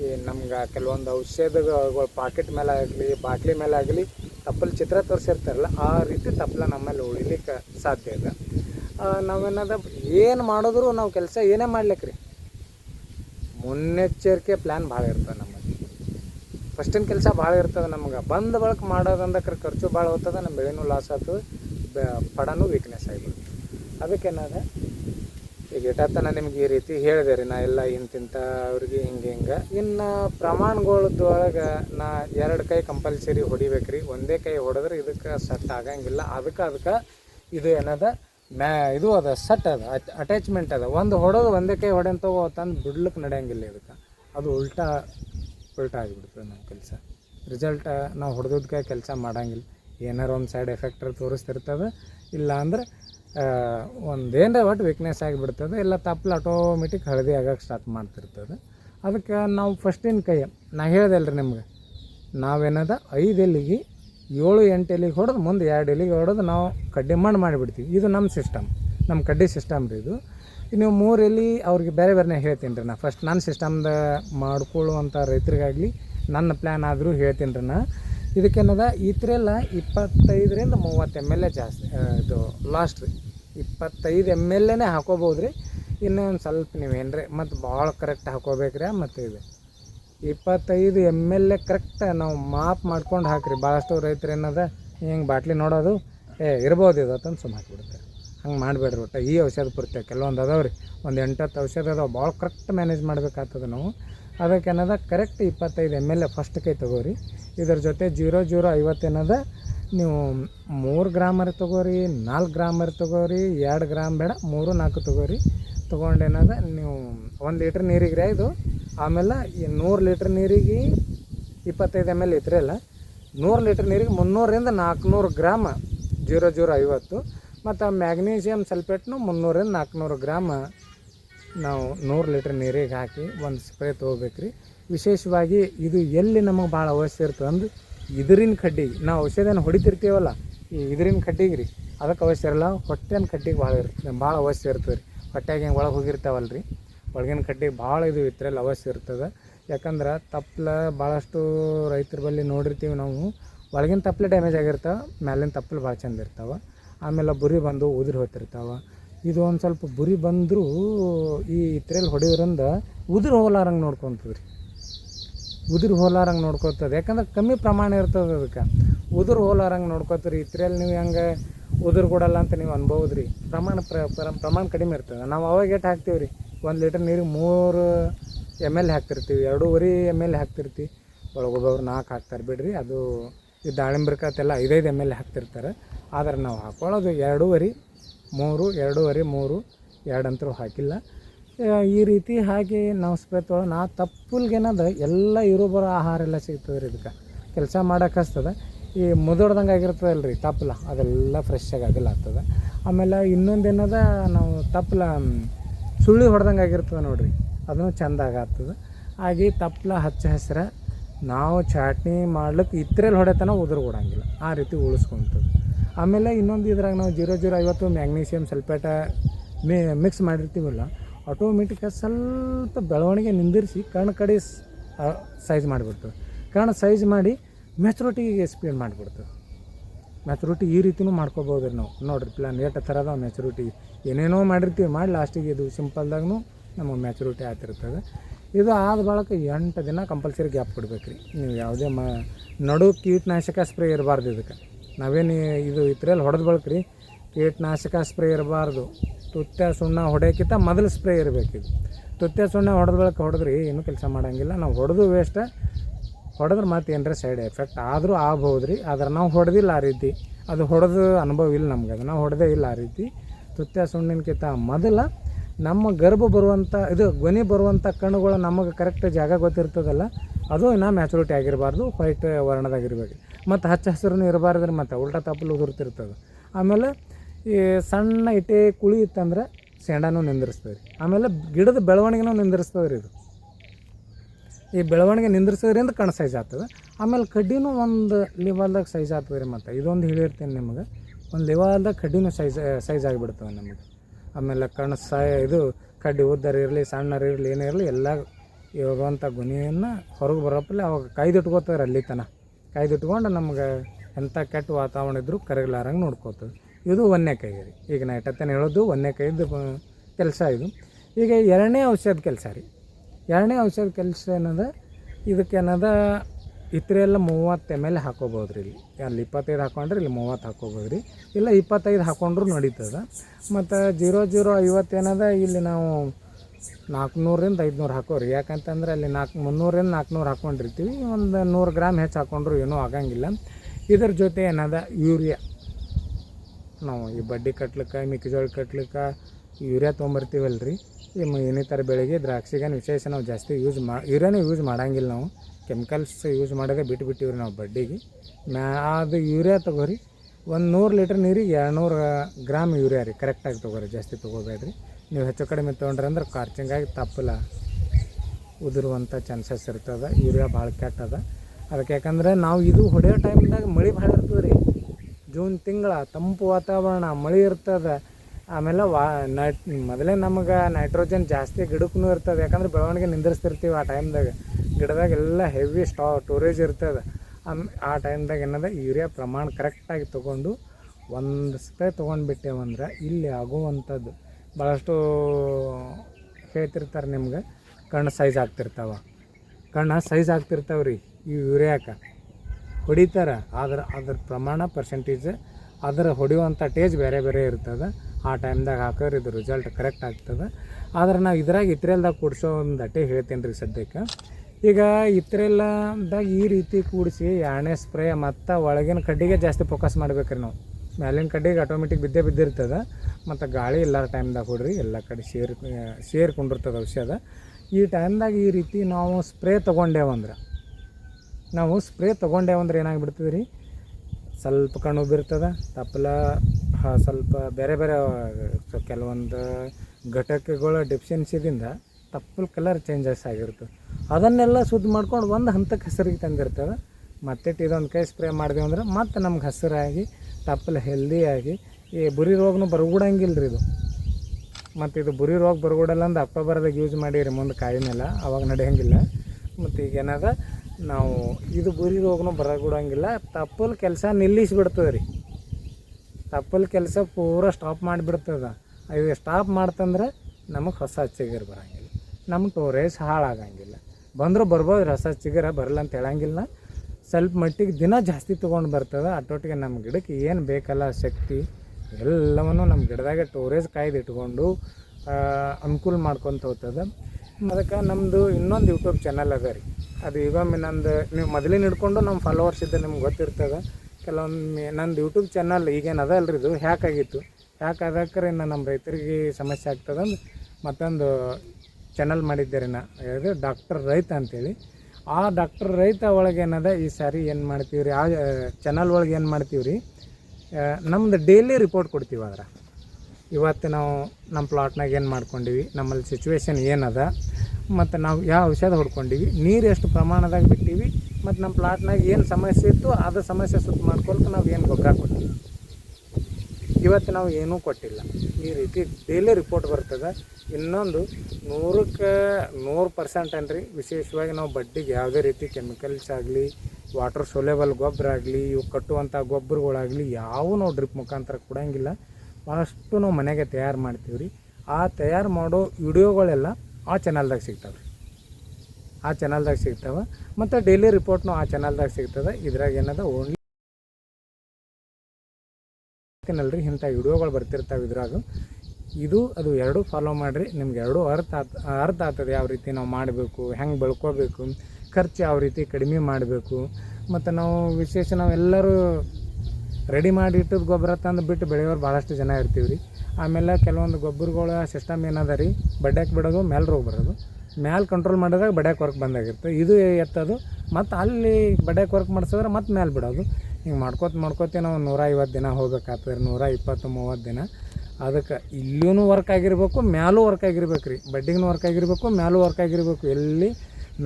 [SPEAKER 1] ಈ ನಮ್ಗೆ ಕೆಲವೊಂದು ಔಷಧಗಳು ಪಾಕೆಟ್ ಮೇಲೆ ಆಗಲಿ, ಬಾಟ್ಲಿ ಮೇಲೆ ಆಗಲಿ ತಪ್ಪಲ್ಲಿ ಚಿತ್ರ ತೋರಿಸಿರ್ತಾರಲ್ಲ, ಆ ರೀತಿ ತಪ್ಪಲ ನಮ್ಮಲ್ಲಿ ಉಳಿಲಿಕ್ಕೆ ಸಾಧ್ಯ ಇದೆ. ನಾವು ನಾವೇನದ ಏನು ಮಾಡಿದ್ರು ನಾವು ಕೆಲಸ ಏನೇ ಮಾಡ್ಲಿಕ್ಕೆ ಮುನ್ನೆಚ್ಚರಿಕೆ ಪ್ಲ್ಯಾನ್ ಭಾಳ ಇರ್ತದೆ ನಮ್ಮಲ್ಲಿ. ಫಸ್ಟಿನ ಕೆಲಸ ಭಾಳ ಇರ್ತದೆ ನಮ್ಗೆ. ಬಂದ ಬಳಕೆ ಮಾಡೋದಂದ್ರೆ ಖರ್ಚು ಭಾಳ ಹೋಗ್ತದೆ ನಮ್ಮ ಬೆಳೆನೂ ಲಾಸ್ ಆಗ್ತದೆ ಪಡನೂ ವೀಕ್ನೆಸ್ ಅದಕ್ಕೆ ಅದಕ್ಕೇನದ ಈಗ ಇಟ್ಟತನ ನಿಮ್ಗೆ ಈ ರೀತಿ ಹೇಳಿದೆ ರೀ, ನಾ ಎಲ್ಲ ಇಂತಿಂತ ಅವ್ರಿಗೆ ಹಿಂಗೆ ಹಿಂಗೆ. ಇನ್ನು ಪ್ರಮಾಣಗಳದೊಳಗೆ ನಾ ಎರಡು ಕೈ ಕಂಪಲ್ಸರಿ ಹೊಡಿಬೇಕು ರೀ ಒಂದೇ ಕೈ ಹೊಡೆದ್ರೆ ಇದಕ್ಕೆ ಸಟ್ ಆಗಂಗಿಲ್ಲ. ಅದಕ್ಕೆ ಅದಕ್ಕೆ ಇದು ಏನದ, ಮ್ಯಾ, ಇದು ಅದ ಸಟ್ ಅದ ಅಟ್ಯಾಚ್ಮೆಂಟ್ ಅದ. ಒಂದು ಹೊಡೋದು ಒಂದೇ ಕೈ ಹೊಡೆಂತ ತಂದು ಬಿಡ್ಲಿಕ್ಕೆ ನಡೆಯಂಗಿಲ್ಲ ಇದಕ್ಕೆ. ಅದು ಉಲ್ಟಾ ಉಲ್ಟಾ ಆಗಿಬಿಡ್ತದೆ ನಮ್ಮ ಕೆಲಸ. ರಿಸಲ್ಟ್ ನಾವು ಹೊಡೆದಕ್ಕೆ ಕೆಲಸ ಮಾಡಂಗಿಲ್ಲ. ಏನಾರು ಒಂದು ಸೈಡ್ ಎಫೆಕ್ಟ್ ತೋರಿಸ್ತಿರ್ತದೆ ಇಲ್ಲ ಅಂದ್ರೆ ಒಂದು ಏನರ ಒಟ್ಟು ವೀಕ್ನೆಸ್ ಆಗಿಬಿಡ್ತದೆ, ಇಲ್ಲ ತಪ್ಪಲು ಆಟೋಮೆಟಿಕ್ ಹಳದಿ ಆಗೋಕೆ ಸ್ಟಾರ್ಟ್ ಮಾಡ್ತಿರ್ತದೆ. ಅದಕ್ಕೆ ನಾವು ಫಸ್ಟಿನ ಕೈ, ನಾ ಹೇಳ್ದಲ್ರಿ ನಿಮ್ಗೆ, ನಾವೇನದ ಐದು ಎಲ್ಲಿಗೆ, ಏಳು ಎಂಟು ಎಲ್ಲಿಗೆ ಹೊಡೆದು ಮುಂದೆ ಎರಡು ಎಲ್ಲಿಗೆ ಹೊಡೆದು ನಾವು ಕಡ್ಡಿ ಮಣ್ಣು ಮಾಡಿಬಿಡ್ತೀವಿ. ಇದು ನಮ್ಮ ಸಿಸ್ಟಮ್ ನಮ್ಮ ಕಡ್ಡಿ ಸಿಸ್ಟಮ್ ರೀ ಇದು. ನೀವು ಮೂರು ಎಲ್ಲಿ ಅವ್ರಿಗೆ ಬೇರೆ ಬೇರೆನೇ ಹೇಳ್ತೀನಿ ರೀ ನಾ. ಫಸ್ಟ್ ನನ್ನ ಸಿಸ್ಟಮ್ದ ಮಾಡ್ಕೊಳ್ಳುವಂಥ ರೈತರಿಗಾಗಲಿ, ನನ್ನ ಪ್ಲ್ಯಾನ್ ಆದರೂ ಹೇಳ್ತೀನಿ ರೀ ನಾ. ಇದಕ್ಕೇನದ? ಈ ಥರ ಎಲ್ಲ ಇಪ್ಪತ್ತೈದರಿಂದ ಮೂವತ್ತು ಎಂ ಎಲ್ ಎ ಜಾಸ್ತಿ ಇದು ಲಾಸ್ಟ್ ರೀ. ಇಪ್ಪತ್ತೈದು ಎಂ ಎಲ್ ಎನೇ ಹಾಕೋಬೋದು ರೀ ಇನ್ನೊಂದು ಸ್ವಲ್ಪ ನೀವು ಏನ್ರಿ ಮತ್ತು ಭಾಳ ಕರೆಕ್ಟ್ ಹಾಕೋಬೇಕ್ರಿ ಮತ್ತು ಇದು. ಇಪ್ಪತ್ತೈದು ಎಂ ಎಲ್ ಎ ಕರೆಕ್ಟ್ ನಾವು ಮಾಪ್ ಮಾಡ್ಕೊಂಡು ಹಾಕ್ರಿ. ಭಾಳಷ್ಟು ರೈತರು ಏನದ, ಹಿಂಗೆ ಬಾಟ್ಲಿ ನೋಡೋದು, ಏ, ಇರ್ಬೋದು ಇದು ಅಂತಂದು ಸುಮ್ಮ ಹಾಕಿಬಿಡುತ್ತೆ ಹಂಗೆ ಮಾಡಬೇಡ್ರಿ ಒಟ್ಟು. ಈ ಔಷಧ ಪೂರ್ತಿ ಕೆಲವೊಂದು ಅದಾವೆ ರೀ ಒಂದು ಎಂಟತ್ತು ಔಷಧ ಅದಾವೆ. ಭಾಳ ಕರೆಕ್ಟ್ ಮ್ಯಾನೇಜ್ ಮಾಡ್ಬೇಕಾಗ್ತದೆ ನಾವು. ಅದಕ್ಕೆ ಏನದ? ಕರೆಕ್ಟ್ ಇಪ್ಪತ್ತೈದು ಎಂ ಎಲ್ ಎ ಫಸ್ಟ್ ಕೈ ತೊಗೋರಿ. ಇದ್ರ ಜೊತೆ ಜೀರೋ ಜೀರೋ ಐವತ್ತೇನದ ನೀವು ಮೂರು ಗ್ರಾಮರ್ ತೊಗೋರಿ, ನಾಲ್ಕು ಗ್ರಾಮರ್ ತೊಗೋರಿ, ಎರಡು ಗ್ರಾಮ್ ಬೇಡ, ಮೂರು ನಾಲ್ಕು ತೊಗೋರಿ. ತೊಗೊಂಡೇನದ ನೀವು ಒಂದು ಲೀಟ್ರ್ ನೀರಿಗೆ ರೀ ಇದು. ಆಮೇಲೆ ಈ ನೂರು ಲೀಟ್ರ್ ನೀರಿಗೆ ಇಪ್ಪತ್ತೈದು ಎಂ ಎಲ್ ಇದ್ರಲ್ಲ ನೂರು ಲೀಟ್ರ್ ನೀರಿಗೆ ಮುನ್ನೂರರಿಂದ ನಾಲ್ಕುನೂರು ಗ್ರಾಮ ಜೀರೋ ಜೀರೋ ಐವತ್ತು. ಮತ್ತು ಮ್ಯಾಗ್ನೀಷಿಯಮ್ ಸಲ್ಫೇಟ್ನು ಮುನ್ನೂರಿಂದ ನಾಲ್ಕುನೂರು ಗ್ರಾಮ. ನಾವು ನೂರು ಲೀಟ್ರ್ ನೀರಿಗೆ ಹಾಕಿ ಒಂದು ಸ್ಪ್ರೇ ತೊಗೋಬೇಕ್ರಿ. ವಿಶೇಷವಾಗಿ ಇದು ಎಲ್ಲಿ ನಮಗೆ ಭಾಳ ಅವಶ್ಯ ಇರ್ತದೆ ಅಂದ್ರೆ ಇದರಿನ ಕಡ್ಡಿಗೆ ನಾವು ಔಷಧಿಯನ್ನು ಹೊಡಿತಿರ್ತೀವಲ್ಲ, ಈ ಇದರಿನ ಕಡ್ಡಿಗೆ ರೀ ಅದಕ್ಕೆ ಅವಶ್ಯ ಇರಲ್ಲ, ಹೊಟ್ಟೆನ ಕಡ್ಡಿಗೆ ಭಾಳ ಇರ್ತದೆ ಭಾಳ ಅವಶ್ಯ ಇರ್ತದೆ ರೀ. ಹೊಟ್ಟೆಗೆ ಹೆಂಗೆ ಒಳಗೆ ಹೋಗಿರ್ತಾವಲ್ಲ ರೀ ಒಳಗಿನ ಕಡ್ಡಿಗೆ ಭಾಳ ಇದು ಇತ್ತರಲ್ಲಿ ಅವಶ್ಯ ಇರ್ತದೆ. ಯಾಕಂದ್ರೆ ತಪ್ಪಲ ಭಾಳಷ್ಟು ರೈತರ ಬಳಿ ನೋಡಿರ್ತೀವಿ ನಾವು, ಒಳಗಿನ ತಪ್ಪಲೆ ಡ್ಯಾಮೇಜ್ ಆಗಿರ್ತಾವೆ ಮೇಲಿನ ತಪ್ಪಲು ಭಾಳ ಚಂದ ಇರ್ತಾವೆ, ಆಮೇಲೆ ಬುರಿ ಬಂದು ಉದುರಿ ಹೋಗ್ತಿರ್ತಾವೆ. ಇದು ಒಂದು ಸ್ವಲ್ಪ ಬುರಿ ಬಂದರೂ ಈ ಇತ್ರೇಲಿ ಹೊಡೆಯೋದ್ರಿಂದ ಉದುರು ಹೋಲಾರಂಗೆ ನೋಡ್ಕೊತದ್ರಿ. ಉದುರು ಹೋಲಾರಂಗೆ ನೋಡ್ಕೊತದೆ. ಯಾಕಂದ್ರೆ ಕಮ್ಮಿ ಪ್ರಮಾಣ ಇರ್ತದೆ ಅದಕ್ಕೆ. ಉದುರು ಹೋಲಾರಂಗೆ ನೋಡ್ಕೊತೀರಿ ಇತ್ರೇಲಿ ನೀವು ಹೆಂಗೆ ಉದುರು ಕೊಡಲ್ಲ ಅಂತ ನೀವು ಅನ್ಬೋದು ರೀ ಪ್ರಮಾಣ ಪ್ರ, ಪ್ರ- ಪ್ರಮಾಣ ಕಡಿಮೆ ಇರ್ತದೆ. ನಾವು ಅವಾಗ ಎಷ್ಟು ಹಾಕ್ತೀವಿ ರೀ ಒಂದು ಲೀಟರ್ ನೀರಿಗೆ ಮೂರು ಎಂ ಎಲ್ ಹಾಕ್ತಿರ್ತೀವಿ. ಎರಡೂವರೆ ಎಂ ಎಲ್ ಹಾಕ್ತಿರ್ತೀವಿ ಒಳಗೊಬ್ಬೊಬ್ರು ನಾಲ್ಕು ಹಾಕ್ತಾರೆ ಬಿಡ್ರಿ. ಅದು ಈ ದಾಳಿಂಬ್ರಕತ್ತೆಲ್ಲ ಐದೈದು ಎಂ ಎಲ್ ಹಾಕ್ತಿರ್ತಾರೆ. ಆದ್ರೆ ನಾವು ಹಾಕೊಳ್ಳೋದು ಎರಡೂವರೆ ಮೂರು, ಎರಡೂವರೆ, ಮೂರು ಎರಡಂತರೂ ಹಾಕಿಲ್ಲ. ಈ ರೀತಿ ಹಾಕಿ ನಾವು ಸ್ಪೇತೊಳಗೆ ನಾ ತಪ್ಪುಲ್ಗೇನದ ಎಲ್ಲ ಇರೋ ಬರೋ ಆಹಾರ ಎಲ್ಲ ಸಿಗ್ತದೆ ರೀ ಇದಕ್ಕೆ. ಕೆಲಸ ಹಸ್ತದ. ಈ ಮುದುಡ್ದಂಗೆ ಆಗಿರ್ತದಲ್ಲ ರೀ ತಪ್ಪಲ ಅದೆಲ್ಲ ಫ್ರೆಶ್ ಆಗಿ ಆಗ್ತದೆ. ಆಮೇಲೆ ಇನ್ನೊಂದು ಏನದ, ನಾವು ತಪ್ಪಲ ಸುಳ್ಳಿ ಹೊಡೆದಂಗೆ ಆಗಿರ್ತದೆ ನೋಡಿರಿ. ಅದನ್ನು ಚೆಂದಾಗ ಆಗ್ತದೆ. ಹಾಗೆ ತಪ್ಪಲ ಹಚ್ಚ ಹೆಸ್ರ, ನಾವು ಚಾಟ್ನಿ ಮಾಡ್ಲಿಕ್ಕೆ ಇತ್ರಲ್ಲಿ ಹೊಡೆತನ ಉದುರು ಕೊಡಂಗಿಲ್ಲ ಆ ರೀತಿ ಉಳಿಸ್ಕೊಂತದೆ. ಆಮೇಲೆ ಇನ್ನೊಂದು ಇದ್ರಾಗ ನಾವು ಜೀರೋ ಜೀರೋ ಐವತ್ತು ಮ್ಯಾಗ್ನೀಷಿಯಮ್ ಸಲ್ಫೇಟ ಮಿ ಮಿಕ್ಸ್ ಮಾಡಿರ್ತೀವಲ್ಲ ಆಟೋಮೆಟಿಕ್ ಸ್ವಲ್ಪ ಬೆಳವಣಿಗೆ ನಿಂದಿರಿಸಿ ಕಣ್ಣು ಕಡೆ ಸೈಜ್ ಮಾಡಿಬಿಡ್ತು. ಕಣ್ಣು ಸೈಜ್ ಮಾಡಿ ಮೆಚುರಿಟಿಗೆ ಸ್ಪೀಡ್ ಮಾಡಿಬಿಡ್ತು. ಮೆಚುರಿಟಿ ಈ ರೀತಿನೂ ಮಾಡ್ಕೋಬೋದು ರೀ ನಾವು. ನೋಡಿರಿ ಪ್ಲ್ಯಾನ್ ಏಟ ಅದಾವ ಮೆಚುರಿಟಿ ಏನೇನೋ ಮಾಡಿರ್ತೀವಿ, ಮಾಡಿ ಲಾಸ್ಟಿಗೆ ಇದು ಸಿಂಪಲ್ದಾಗೂ ನಮಗೆ ಮ್ಯಾಚುರಿಟಿ ಆಗ್ತಿರ್ತದೆ. ಇದು ಆದ ಬಳಕ ಎಂಟು ದಿನ ಕಂಪಲ್ಸರಿ ಗ್ಯಾಪ್ ಕೊಡ್ಬೇಕು ರೀ ನೀವು ಯಾವುದೇ ಮ, ನಡು ಕೀಟನಾಶಕ ಸ್ಪ್ರೇ ಇರಬಾರ್ದು ಇದಕ್ಕೆ. ನಾವೇನು ಇದು ಇದ್ರಲ್ಲಿ ಹೊಡೆದ ಬಳಕ್ರಿ. ಕೀಟನಾಶಕ ಸ್ಪ್ರೇ ಇರಬಾರ್ದು. ತುತ್ತ, ಸುಣ್ಣ ಹೊಡೆಯೋಕ್ಕಿಂತ ಮೊದಲು ಸ್ಪ್ರೇ ಇರಬೇಕು ಇದು ತುತ್ತ, ಸುಣ್ಣ ಹೊಡೆದ ಬಳಕ ಹೊಡೆದ್ರಿ ಏನೂ ಕೆಲಸ ಮಾಡೋಂಗಿಲ್ಲ. ನಾವು ಹೊಡೆದು ವೇಸ್ಟ ಹೊಡೆದ್ರೆ ಮತ್ತೆ ಏನರ ಸೈಡ್ ಎಫೆಕ್ಟ್ ಆದರೂ ಆಗ್ಬೋದು ರೀ ಆದ್ರೆ ನಾವು ಹೊಡೆದಿಲ್ಲ ಆ ರೀತಿ. ಅದು ಹೊಡೆದು ಅನುಭವ ಇಲ್ಲ ನಮ್ಗೆ ಅದು. ನಾವು ಹೊಡೆದೇ ಇಲ್ಲ ಆ ರೀತಿ. ತುತ್ತ ಸುಣ್ಣಿನಕ್ಕಿಂತ ಮೊದಲ ನಮ್ಮ ಗರ್ಭ ಬರುವಂಥ ಇದು ಗೊನೆ ಬರುವಂಥ ಕಣ್ಣುಗಳು ನಮಗೆ ಕರೆಕ್ಟ್ ಜಾಗ ಗೊತ್ತಿರ್ತದಲ್ಲ, ಅದು ಇನ್ನೂ ಮ್ಯಾಚುರಿಟಿ ಆಗಿರಬಾರ್ದು. ವೈಟ್ ವರ್ಣದಾಗಿರ್ಬೇಕು ಮತ್ತು ಹಚ್ಚ ಹಸಿರು ಇರಬಾರ್ದ್ರೆ ಮತ್ತು ಉಲ್ಟಾ ತಪ್ಪಲು ಉದುರ್ತಿರ್ತದೆ ಆಮೇಲೆ ಈ ಸಣ್ಣ ಇಟೆ ಕುಳಿ ಇತ್ತಂದ್ರೆ ಸೆಂಡನೂ ನಿಂದಿರ್ತದೆ ರೀ ಆಮೇಲೆ ಗಿಡದ ಬೆಳವಣಿಗೆನೂ ನಿಂದಿರ್ತದೆ ರೀ ಇದು. ಈ ಬೆಳವಣಿಗೆ ನಿಂದ್ರಿಸೋದ್ರಿಂದ ಕಣ ಸೈಜ್ ಆಗ್ತದೆ. ಆಮೇಲೆ ಕಡ್ಡಿನೂ ಒಂದು ಲೆವಲ್ದಾಗ ಸೈಜ್ ಆಗ್ತದೆ ರೀ ಮತ್ತು. ಇದೊಂದು ಹೇಳಿರ್ತೀನಿ ನಿಮಗೆ. ಒಂದು ಲೆವಲ್ದಾಗ ಕಡ್ಡಿನೂ ಸೈಜ್ ಸೈಜ್ ಆಗಿಬಿಡ್ತವೆ ನಮಗೆ. ಆಮೇಲೆ ಕಣ ಸೈ, ಇದು ಕಡ್ಡಿ ಉದ್ದರ ಇರಲಿ, ಸಣ್ಣರ ಇರಲಿ, ಏನೇ ಇರಲಿ, ಎಲ್ಲ ಇವಾಗಂಥ ಗುಣಿಯನ್ನು ಹೊರಗೆ ಬರೋಪ್ಪಲ್ಲಿ ಅವಾಗ ಕಾಯ್ದಿಟ್ಕೋತಾರೆ ಅಲ್ಲಿ ತನ ಕಾಯ್ದಿಟ್ಕೊಂಡು ನಮ್ಗೆ ಎಂಥ ಕೆಟ್ಟ ವಾತಾವರಣ ಇದ್ದರೂ ಕರಗಲಾರಂಗೆ ನೋಡ್ಕೋತದೆ ಇದು ಒಂದನೇ ಕೈ ರೀ ಈಗ ನಾ ಎಟ್ಟತ್ತೇನೆ ಹೇಳೋದು ಒಂದನೇ ಕೈದು ಕೆಲಸ ಇದು. ಈಗ ಎರಡನೇ ಔಷಧ ಕೆಲಸ ರೀ. ಎರಡನೇ ಔಷಧ ಕೆಲಸ ಏನದ? ಇದಕ್ಕೆ ಏನದ? ಇತರೆಲ್ಲ ಮೂವತ್ತು ಎಂ ಎಲ್ ಹಾಕೋಬೋದು ರೀ ಇಲ್ಲಿ. ಅಲ್ಲಿ ಇಪ್ಪತ್ತೈದು ಹಾಕೊಂಡ್ರೆ ಇಲ್ಲಿ ಮೂವತ್ತು ಹಾಕೋಬೋದು ರೀ. ಇಲ್ಲ ಇಪ್ಪತ್ತೈದು ಹಾಕೊಂಡ್ರು ನಡೀತದೆ. ಮತ್ತು ಜೀರೋ ಜೀರೋ ಐವತ್ತು ಏನದ? ಇಲ್ಲಿ ನಾವು ನಾಲ್ಕುನೂರಿಂದ ಐದುನೂರು ಹಾಕೋರಿ. ಯಾಕಂತಂದ್ರೆ ಅಲ್ಲಿ ನಾಲ್ಕು ಮುನ್ನೂರಿಂದ ನಾಲ್ಕುನೂರು ಹಾಕ್ಕೊಂಡಿರ್ತೀವಿ ಒಂದು ನೂರು ಗ್ರಾಮ್ ಹೆಚ್ಚು ಹಾಕೊಂಡ್ರು ಏನೂ ಆಗಂಗಿಲ್ಲ. ಇದ್ರ ಜೊತೆ ಏನದ? ಯೂರಿಯಾ. ನಾವು ಈ ಬಡ್ಡಿ ಕಟ್ಲಿಕ್ಕೆ, ಮೆಕ್ಕೆಜೋಳ ಕಟ್ಲಿಕ್ಕೆ ಯೂರಿಯಾ ತೊಗೊಂಬರ್ತೀವಲ್ಲ ರೀ ಈ ಇನ್ನಿತರ ಬೆಳೆಗೆ ದ್ರಾಕ್ಷಿಗೇನು ವಿಶೇಷ ನಾವು ಜಾಸ್ತಿ ಯೂಸ್ ಮಾ, ಯೂರಿಯಾನೇ ಯೂಸ್ ಮಾಡಂಗಿಲ್ಲ ನಾವು. ಕೆಮಿಕಲ್ಸ್ ಯೂಸ್ ಮಾಡೋದೇ ಬಿಟ್ಟು ಬಿಟ್ಟಿವ್ರಿ ನಾವು ಬಡ್ಡಿಗೆ. ಮ್ಯಾ, ಅದು ಯೂರಿಯಾ ತೊಗೋರಿ. ಒಂದು ನೂರು ಲೀಟ್ರ್ ನೀರಿಗೆ ಎರಡುನೂರು ಗ್ರಾಮ್ ಯೂರಿಯಾ ರೀ. ಕರೆಕ್ಟಾಗಿ ತೊಗೋರಿ. ಜಾಸ್ತಿ ತೊಗೋಬೇಡ್ರಿ. ನೀವು ಹೆಚ್ಚು ಕಡಿಮೆ ತೊಗೊಂಡ್ರೆ ಅಂದ್ರೆ ಕಾರ್ಚಿಂಗಾಗಿ ತಪ್ಪಲ್ಲ. ಉದುರುವಂಥ ಚಾನ್ಸಸ್ ಇರ್ತದೆ, ಯೂರಿಯಾ ಭಾಳ ಕೆಟ್ಟದ. ಅದಕ್ಕೆ ಯಾಕಂದ್ರೆ ನಾವು ಇದು ಹೊಡೆಯೋ ಟೈಮ್ದಾಗ ಮಳೆ ಭಾಳ ಇರ್ತದೆ ರೀ. ಜೂನ್ ತಿಂಗಳ ತಂಪು ವಾತಾವರಣ, ಮಳೆ ಇರ್ತದೆ. ಆಮೇಲೆ ವಾ ನೈಟ್ ಮೊದಲೇ ನಮಗೆ ನೈಟ್ರೋಜನ್ ಜಾಸ್ತಿ ಗಿಡಕ್ಕೂ ಇರ್ತದೆ. ಯಾಕಂದ್ರೆ ಬೆಳವಣಿಗೆ ನಿಂದಿರ್ಸ್ತಿರ್ತೀವಿ ಆ ಟೈಮ್ದಾಗ ಗಿಡದಾಗ ಎಲ್ಲ ಹೆವಿ ಸ್ಟಾ ಸ್ಟೋರೇಜ್ ಇರ್ತದೆ. ಆಮ್, ಆ ಟೈಮ್ದಾಗ ಏನದ, ಯೂರಿಯಾ ಪ್ರಮಾಣ ಕರೆಕ್ಟಾಗಿ ತೊಗೊಂಡು ಒಂದು ಸ್ಪ್ರೇ ತೊಗೊಂಡ್ಬಿಟ್ಟೇವಂದ್ರೆ ಇಲ್ಲಿ ಆಗುವಂಥದ್ದು ಭಾಳಷ್ಟು ಹೇಳ್ತಿರ್ತಾರೆ ನಿಮ್ಗೆ ಕಣ್ಣು ಸೈಜ್ ಆಗ್ತಿರ್ತಾವ. ಕಣ್ಣು ಸೈಜ್ ಆಗ್ತಿರ್ತಾವೆ ರೀ, ಈ ಯೂರಿಯಾಕ. ಹೊಡಿತಾರೆ, ಆದ್ರೆ ಅದ್ರ ಪ್ರಮಾಣ ಪರ್ಸೆಂಟೇಜ್ ಅದರ ಹೊಡೆಯುವಂಥ ಟೇಜ್ ಬೇರೆ ಬೇರೆ ಇರ್ತದೆ. ಆ ಟೈಮ್ದಾಗ ಹಾಕೋರು ಇದು ರಿಸಲ್ಟ್ ಕರೆಕ್ಟ್ ಆಗ್ತದೆ. ಆದ್ರೆ ನಾವು ಇದ್ರಾಗ ಇತ್ರೆಲ್ದಾಗ ಕೂಡಿಸೋ ಒಂದು ಅಟ್ಟೆ ಹೇಳ್ತೀನಿ ರೀ ಸದ್ಯಕ್ಕೆ. ಈಗ ಇತ್ರೆಲ್ಲದಾಗ ಈ ರೀತಿ ಕೂಡಿಸಿ ಎಣ್ಣೆ ಸ್ಪ್ರೇ ಮತ್ತು ಒಳಗಿನ ಕಡ್ಡಿಗೆ ಜಾಸ್ತಿ ಫೋಕಸ್ ಮಾಡ್ಬೇಕ್ರಿ ನಾವು. ಮ್ಯಾಲಿನ ಕಡ್ಡಿಗೆ ಆಟೋಮೆಟಿಕ್ ಬಿದ್ದೇ ಬಿದ್ದಿರ್ತದೆ. ಮತ್ತು ಗಾಳಿ ಇಲ್ಲಾರ ಟೈಮ್ದಾಗ ಹೊಡ್ರಿ ಎಲ್ಲ ಕಡೆ ಸೇರಿ, ಸೇರ್ಕೊಂಡಿರ್ತದೆ ಔಷಧ. ಈ ಟೈಮ್ದಾಗ ಈ ರೀತಿ ನಾವು ಸ್ಪ್ರೇ ತೊಗೊಂಡೇವಂದ್ರೆ ನಾವು ಸ್ಪ್ರೇ ತೊಗೊಂಡೇವಂದ್ರೆ ಏನಾಗಿಬಿಡ್ತದೆ ರೀ ಸ್ವಲ್ಪ ಕಣ್ಣು ಬಿರ್ತದೆ ತಪ್ಪಲ ಸ್ವಲ್ಪ ಬೇರೆ ಬೇರೆ ಕೆಲವೊಂದು ಘಟಕಗಳ ಡೆಫಿಷಿಯನ್ಸಿದಿಂದ ತಪ್ಪಲ್ ಕಲರ್ ಚೇಂಜಸ್ ಆಗಿರ್ತದೆ ಅದನ್ನೆಲ್ಲ ಶುದ್ಧ ಮಾಡ್ಕೊಂಡು ಒಂದು ಹಂತಕ್ಕೆ ಹೆಸರಿಗೆ ತಂದಿರ್ತದೆ. ಮತ್ತೆ ಇದೊಂದು ಕೈ ಸ್ಪ್ರೇ ಮಾಡಿದೆವು ಅಂದ್ರೆ ಮತ್ತೆ ನಮ್ಗೆ ಹಸಿರಾಗಿ, ತಪ್ಪಲು ಹೆಲ್ದಿಯಾಗಿ ಈ ಬುರಿ ರೋಗನು ಬರ್ಗೂಡಂಗಿಲ್ಲ ರೀ ಇದು. ಮತ್ತು ಇದು ಬುರಿ ರೋಗ ಬರ್ಗೂಡಲ್ಲ ಅಪ್ಪ ಅಕ್ಟೋಬರ್ದಾಗ ಯೂಸ್ ಮಾಡಿರಿ ಮುಂದೆ ಕಾಯಿನೆಲ್ಲ, ಅವಾಗ ನಡೆಯಂಗಿಲ್ಲ. ಮತ್ತು ಈಗ ಏನದ, ನಾವು ಇದು ಬುರಿ ರೋಗನು ಬರಗೂಡಂಗಿಲ್ಲ, ತಪ್ಪಲ್ ಕೆಲಸ ನಿಲ್ಲಿಸಿಬಿಡ್ತದೆ ರೀ ತಪ್ಪಲ್ ಕೆಲಸ ಪೂರ ಸ್ಟಾಪ್ ಮಾಡಿಬಿಡ್ತದೆ. ಇದು ಸ್ಟಾಪ್ ಮಾಡ್ತಂದ್ರೆ ನಮಗೆ ಹೊಸ ಚಿಗರ್ ಬರಂಗಿಲ್ಲ. ನಮ್ಮ ಟೋರೇಜ್ ಹಾಳಾಗಂಗಿಲ್ಲ. ಬಂದರೂ ಬರ್ಬೋದು ರೀ ಹೊಸ ಚಿಗರ ಬರಲ್ಲ ಅಂತ ಹೇಳಂಗಿಲ್ಲ. ಸ್ವಲ್ಪ ಮಟ್ಟಿಗೆ ದಿನ ಜಾಸ್ತಿ ತೊಗೊಂಡು ಬರ್ತದೆ, ಅಟ್ಟೊಟ್ಟಿಗೆ ನಮ್ಮ ಗಿಡಕ್ಕೆ ಏನು ಬೇಕಲ್ಲ ಶಕ್ತಿ. ಎಲ್ಲವನ್ನು ನಮ್ಮ ಗಿಡದಾಗೆ ಟೋರೇಜ್ ಕಾಯ್ದು ಇಟ್ಕೊಂಡು ಅನುಕೂಲ ಮಾಡ್ಕೊತ ಹೋಗ್ತದೆ. ಅದಕ್ಕೆ ನಮ್ಮದು ಇನ್ನೊಂದು ಯೂಟ್ಯೂಬ್ ಚಾನಲ್ ಅದ ರೀ. ಅದು ಈಗೊಮ್ಮೆ ನಂದು, ನೀವು ಮೊದಲಿನ ಹಿಡ್ಕೊಂಡು ನಮ್ಮ ಫಾಲೋವರ್ಸ್ ಇದ್ದ ನಿಮ್ಗೆ ಗೊತ್ತಿರ್ತದೆ. ಕೆಲವೊಮ್ಮೆ ನಂದು ಯೂಟ್ಯೂಬ್ ಚಾನಲ್ ಈಗೇನು ಅದ ಅಲ್ರಿ ಇದು ಹ್ಯಾಕ್ ಆಗಿತ್ತು. ಹ್ಯಾಕ್ ಆದಕ್ರೆ ಇನ್ನು ನಮ್ಮ ರೈತರಿಗೆ ಸಮಸ್ಯೆ ಆಗ್ತದಂದು ಮತ್ತೊಂದು ಚಾನಲ್ ಮಾಡಿದ್ದೆ ರೀ ನಾ ಡಾಕ್ಟರ್ ರೈತ ಅಂತೇಳಿ. ಆ ಡಾಕ್ಟರ್ ರೈತ ಒಳಗೆ ಏನದ, ಈ ಸಾರಿ ಏನು ಮಾಡ್ತೀವಿ ರೀ ಆ ಚಾನಲ್ ಒಳಗೆ ಏನು ಮಾಡ್ತೀವಿ ರೀ ನಮ್ದು ಡೈಲಿ ರಿಪೋರ್ಟ್ ಕೊಡ್ತೀವಿ ಆದ್ರೆ. ಇವತ್ತು ನಾವು ನಮ್ಮ ಪ್ಲಾಟ್ನಾಗ ಏನು ಮಾಡ್ಕೊಂಡಿವಿ, ನಮ್ಮಲ್ಲಿ ಸಿಚುವೇಶನ್ ಏನದ, ಮತ್ತು ನಾವು ಯಾವ ಔಷಧ ಹೊಡ್ಕೊಂಡಿವಿ, ನೀರು ಎಷ್ಟು ಪ್ರಮಾಣದಾಗ ಬಿಟ್ಟಿವಿ, ಮತ್ತು ನಮ್ಮ ಪ್ಲಾಟ್ನಾಗ ಏನು ಸಮಸ್ಯೆ ಇತ್ತು, ಅದು ಸಮಸ್ಯೆ ಸುತ್ತ ಮಾಡ್ಕೊಳಕ್ಕೆ ನಾವು ಏನು ಗೊಬ್ಬರ ಕೊಟ್ಟಿವಿ. ಇವತ್ತು ನಾವು ಏನೂ ಕೊಟ್ಟಿಲ್ಲ. ಈ ರೀತಿ ಡೈಲಿ ರಿಪೋರ್ಟ್ ಬರ್ತದೆ. ಇನ್ನೊಂದು ನೂರಕ್ಕೆ ನೂರು ಪರ್ಸೆಂಟ್ ಅನ್ರಿ ವಿಶೇಷವಾಗಿ ನಾವು ಬಡ್ಡಿಗೆ ಯಾವುದೇ ರೀತಿ ಕೆಮಿಕಲ್ಸ್ ಆಗಲಿ ವಾಟರ್ ಸೊಲೆಬಲ್ ಗೊಬ್ಬರ ಆಗಲಿ ಇವು ಕಟ್ಟುವಂಥ ಗೊಬ್ಬರಗಳಾಗಲಿ ಯಾವೂ ನಾವು ಡ್ರಿಪ್ ಮುಖಾಂತರ ಕೊಡೋಂಗಿಲ್ಲ. ಭಾಳಷ್ಟು ನಾವು ಮನೆಗೆ ತಯಾರು ಮಾಡ್ತೀವಿ ರೀ ಆ ತಯಾರು ಮಾಡೋ ವಿಡಿಯೋಗಳೆಲ್ಲ ಆ ಚಾನಲ್ದಾಗ ಸಿಗ್ತಾವೆ ರೀ ಆ ಚಾನಲ್ದಾಗ ಸಿಗ್ತಾವೆ. ಮತ್ತು ಡೈಲಿ ರಿಪೋರ್ಟ್ನು ಆ ಚಾನಲ್ದಾಗ ಸಿಗ್ತದೆ. ಇದ್ರಾಗ ಏನದ ಓನ್ಲಿ ರೀ ಇಂಥ ವಿಡಿಯೋಗಳು ಬರ್ತಿರ್ತಾವೆ ಇದ್ರಾಗ. ಇದು, ಅದು ಎರಡೂ ಫಾಲೋ ಮಾಡಿರಿ. ನಿಮ್ಗೆ ಎರಡೂ ಅರ್ಥ ಆತ, ಅರ್ಥ ಆಗ್ತದೆ ಯಾವ ರೀತಿ ನಾವು ಮಾಡಬೇಕು, ಹೆಂಗೆ ಬೆಳ್ಕೋಬೇಕು. ಖರ್ಚು ಯಾವ ರೀತಿ ಕಡಿಮೆ ಮಾಡಬೇಕು. ಮತ್ತು ನಾವು ವಿಶೇಷ ನಾವೆಲ್ಲರೂ ರೆಡಿ ಮಾಡಿ ಇಟ್ಟದ ಗೊಬ್ಬರ ತಂದು ಬಿಟ್ಟು ಬೆಳೆಯೋರು ಭಾಳಷ್ಟು ಜನ ಇರ್ತೀವಿ ರೀ. ಆಮೇಲೆ ಕೆಲವೊಂದು ಗೊಬ್ಬರಗಳ ಸಿಸ್ಟಮ್ ಏನದ ರೀ, ಬಡ್ಯಾಕ್ ಬಿಡೋದು ಮೇಲೆ ರೋಗ ಬರೋದು. ಮ್ಯಾಲೆ ಕಂಟ್ರೋಲ್ ಮಾಡಿದಾಗ ಬಡ್ಯಾಕ್ ವರ್ಕ್ ಬಂದಾಗಿರುತ್ತೆ. ಇದು ಎತ್ತದು, ಮತ್ತು ಅಲ್ಲಿ ಬಡ್ಯಾಕ್ ವರ್ಕ್ ಮಾಡಿಸಿದ್ರೆ ಮತ್ತೆ ಮ್ಯಾಲೆ ಬಿಡೋದು. ಹಿಂಗೆ ಮಾಡ್ಕೋತ ಮಾಡ್ಕೋತ ನಾವು ನೂರ ಐವತ್ತು ದಿನ ಹೋಗ್ಬೇಕಾಗ್ತದೆ ರೀ ನೂರ ಇಪ್ಪತ್ತು ಮೂವತ್ತು ದಿನ. ಅದಕ್ಕೆ ಇಲ್ಲೂ ವರ್ಕ್ ಆಗಿರಬೇಕು, ಮ್ಯಾಲೂ ವರ್ಕ್ ಆಗಿರ್ಬೇಕು ರೀ ಬಡ್ಡಿಗೂ ವರ್ಕ್ ಆಗಿರಬೇಕು, ಮ್ಯಾಲೂ ವರ್ಕ್ ಆಗಿರಬೇಕು. ಎಲ್ಲಿ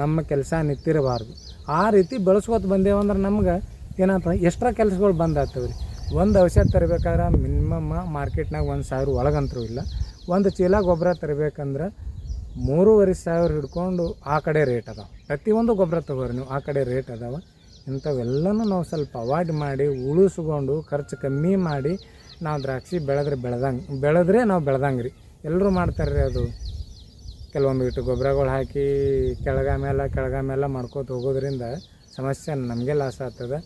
[SPEAKER 1] ನಮ್ಮ ಕೆಲಸ ನಿಂತಿರಬಾರ್ದು. ಆ ರೀತಿ ಬೆಳೆಸ್ಕೊತ ಬಂದೇವಂದ್ರೆ ನಮ್ಗೆ ಏನಂತ ಎಕ್ಸ್ಟ್ರಾ ಕೆಲಸಗಳು ಬಂದಾಗ್ತವೆ ರೀ ಒಂದು ಔಷಧ ತರಬೇಕಾದ್ರೆ ಮಿನಿಮಮ್ ಮಾರ್ಕೆಟ್ನಾಗ ಒಂದು ಸಾವಿರ ಒಳಗಂತರೂ ಇಲ್ಲ. ಒಂದು ಚೀಲ ಗೊಬ್ಬರ ತರಬೇಕಂದ್ರೆ ಮೂರುವರೆ ಸಾವಿರ ಹಿಡ್ಕೊಂಡು ಆ ಕಡೆ ರೇಟ್ ಅದಾವೆ. ಪ್ರತಿಯೊಂದು ಗೊಬ್ಬರ ತಗೋರಿ ನೀವು, ಆ ಕಡೆ ರೇಟ್ ಅದಾವೆ. ಇಂಥವೆಲ್ಲನೂ ನಾವು ಸ್ವಲ್ಪ ಅವಾಯ್ಡ್ ಮಾಡಿ, ಉಳಿಸ್ಕೊಂಡು, ಖರ್ಚು ಕಮ್ಮಿ ಮಾಡಿ, ನಾವು ದ್ರಾಕ್ಷಿ ಬೆಳೆದ್ರೆ ಬೆಳೆದಂಗೆ, ಬೆಳೆದ್ರೆ ನಾವು ಬೆಳೆದಂಗೆ ರೀ ಎಲ್ಲರೂ ಮಾಡ್ತಾರೆ ರೀ ಅದು? ಕೆಲವೊಂದು ಇಟ್ಟು ಗೊಬ್ಬರಗಳು ಹಾಕಿ ಕೆಳಗ ಮೇಲೆ ಕೆಳಗ ಮೇಲೆ ಮಾಡ್ಕೋತ ಹೋಗೋದ್ರಿಂದ ಸಮಸ್ಯೆ ನಮಗೆ ಲಾಸ್ ಆಗ್ತದೆ.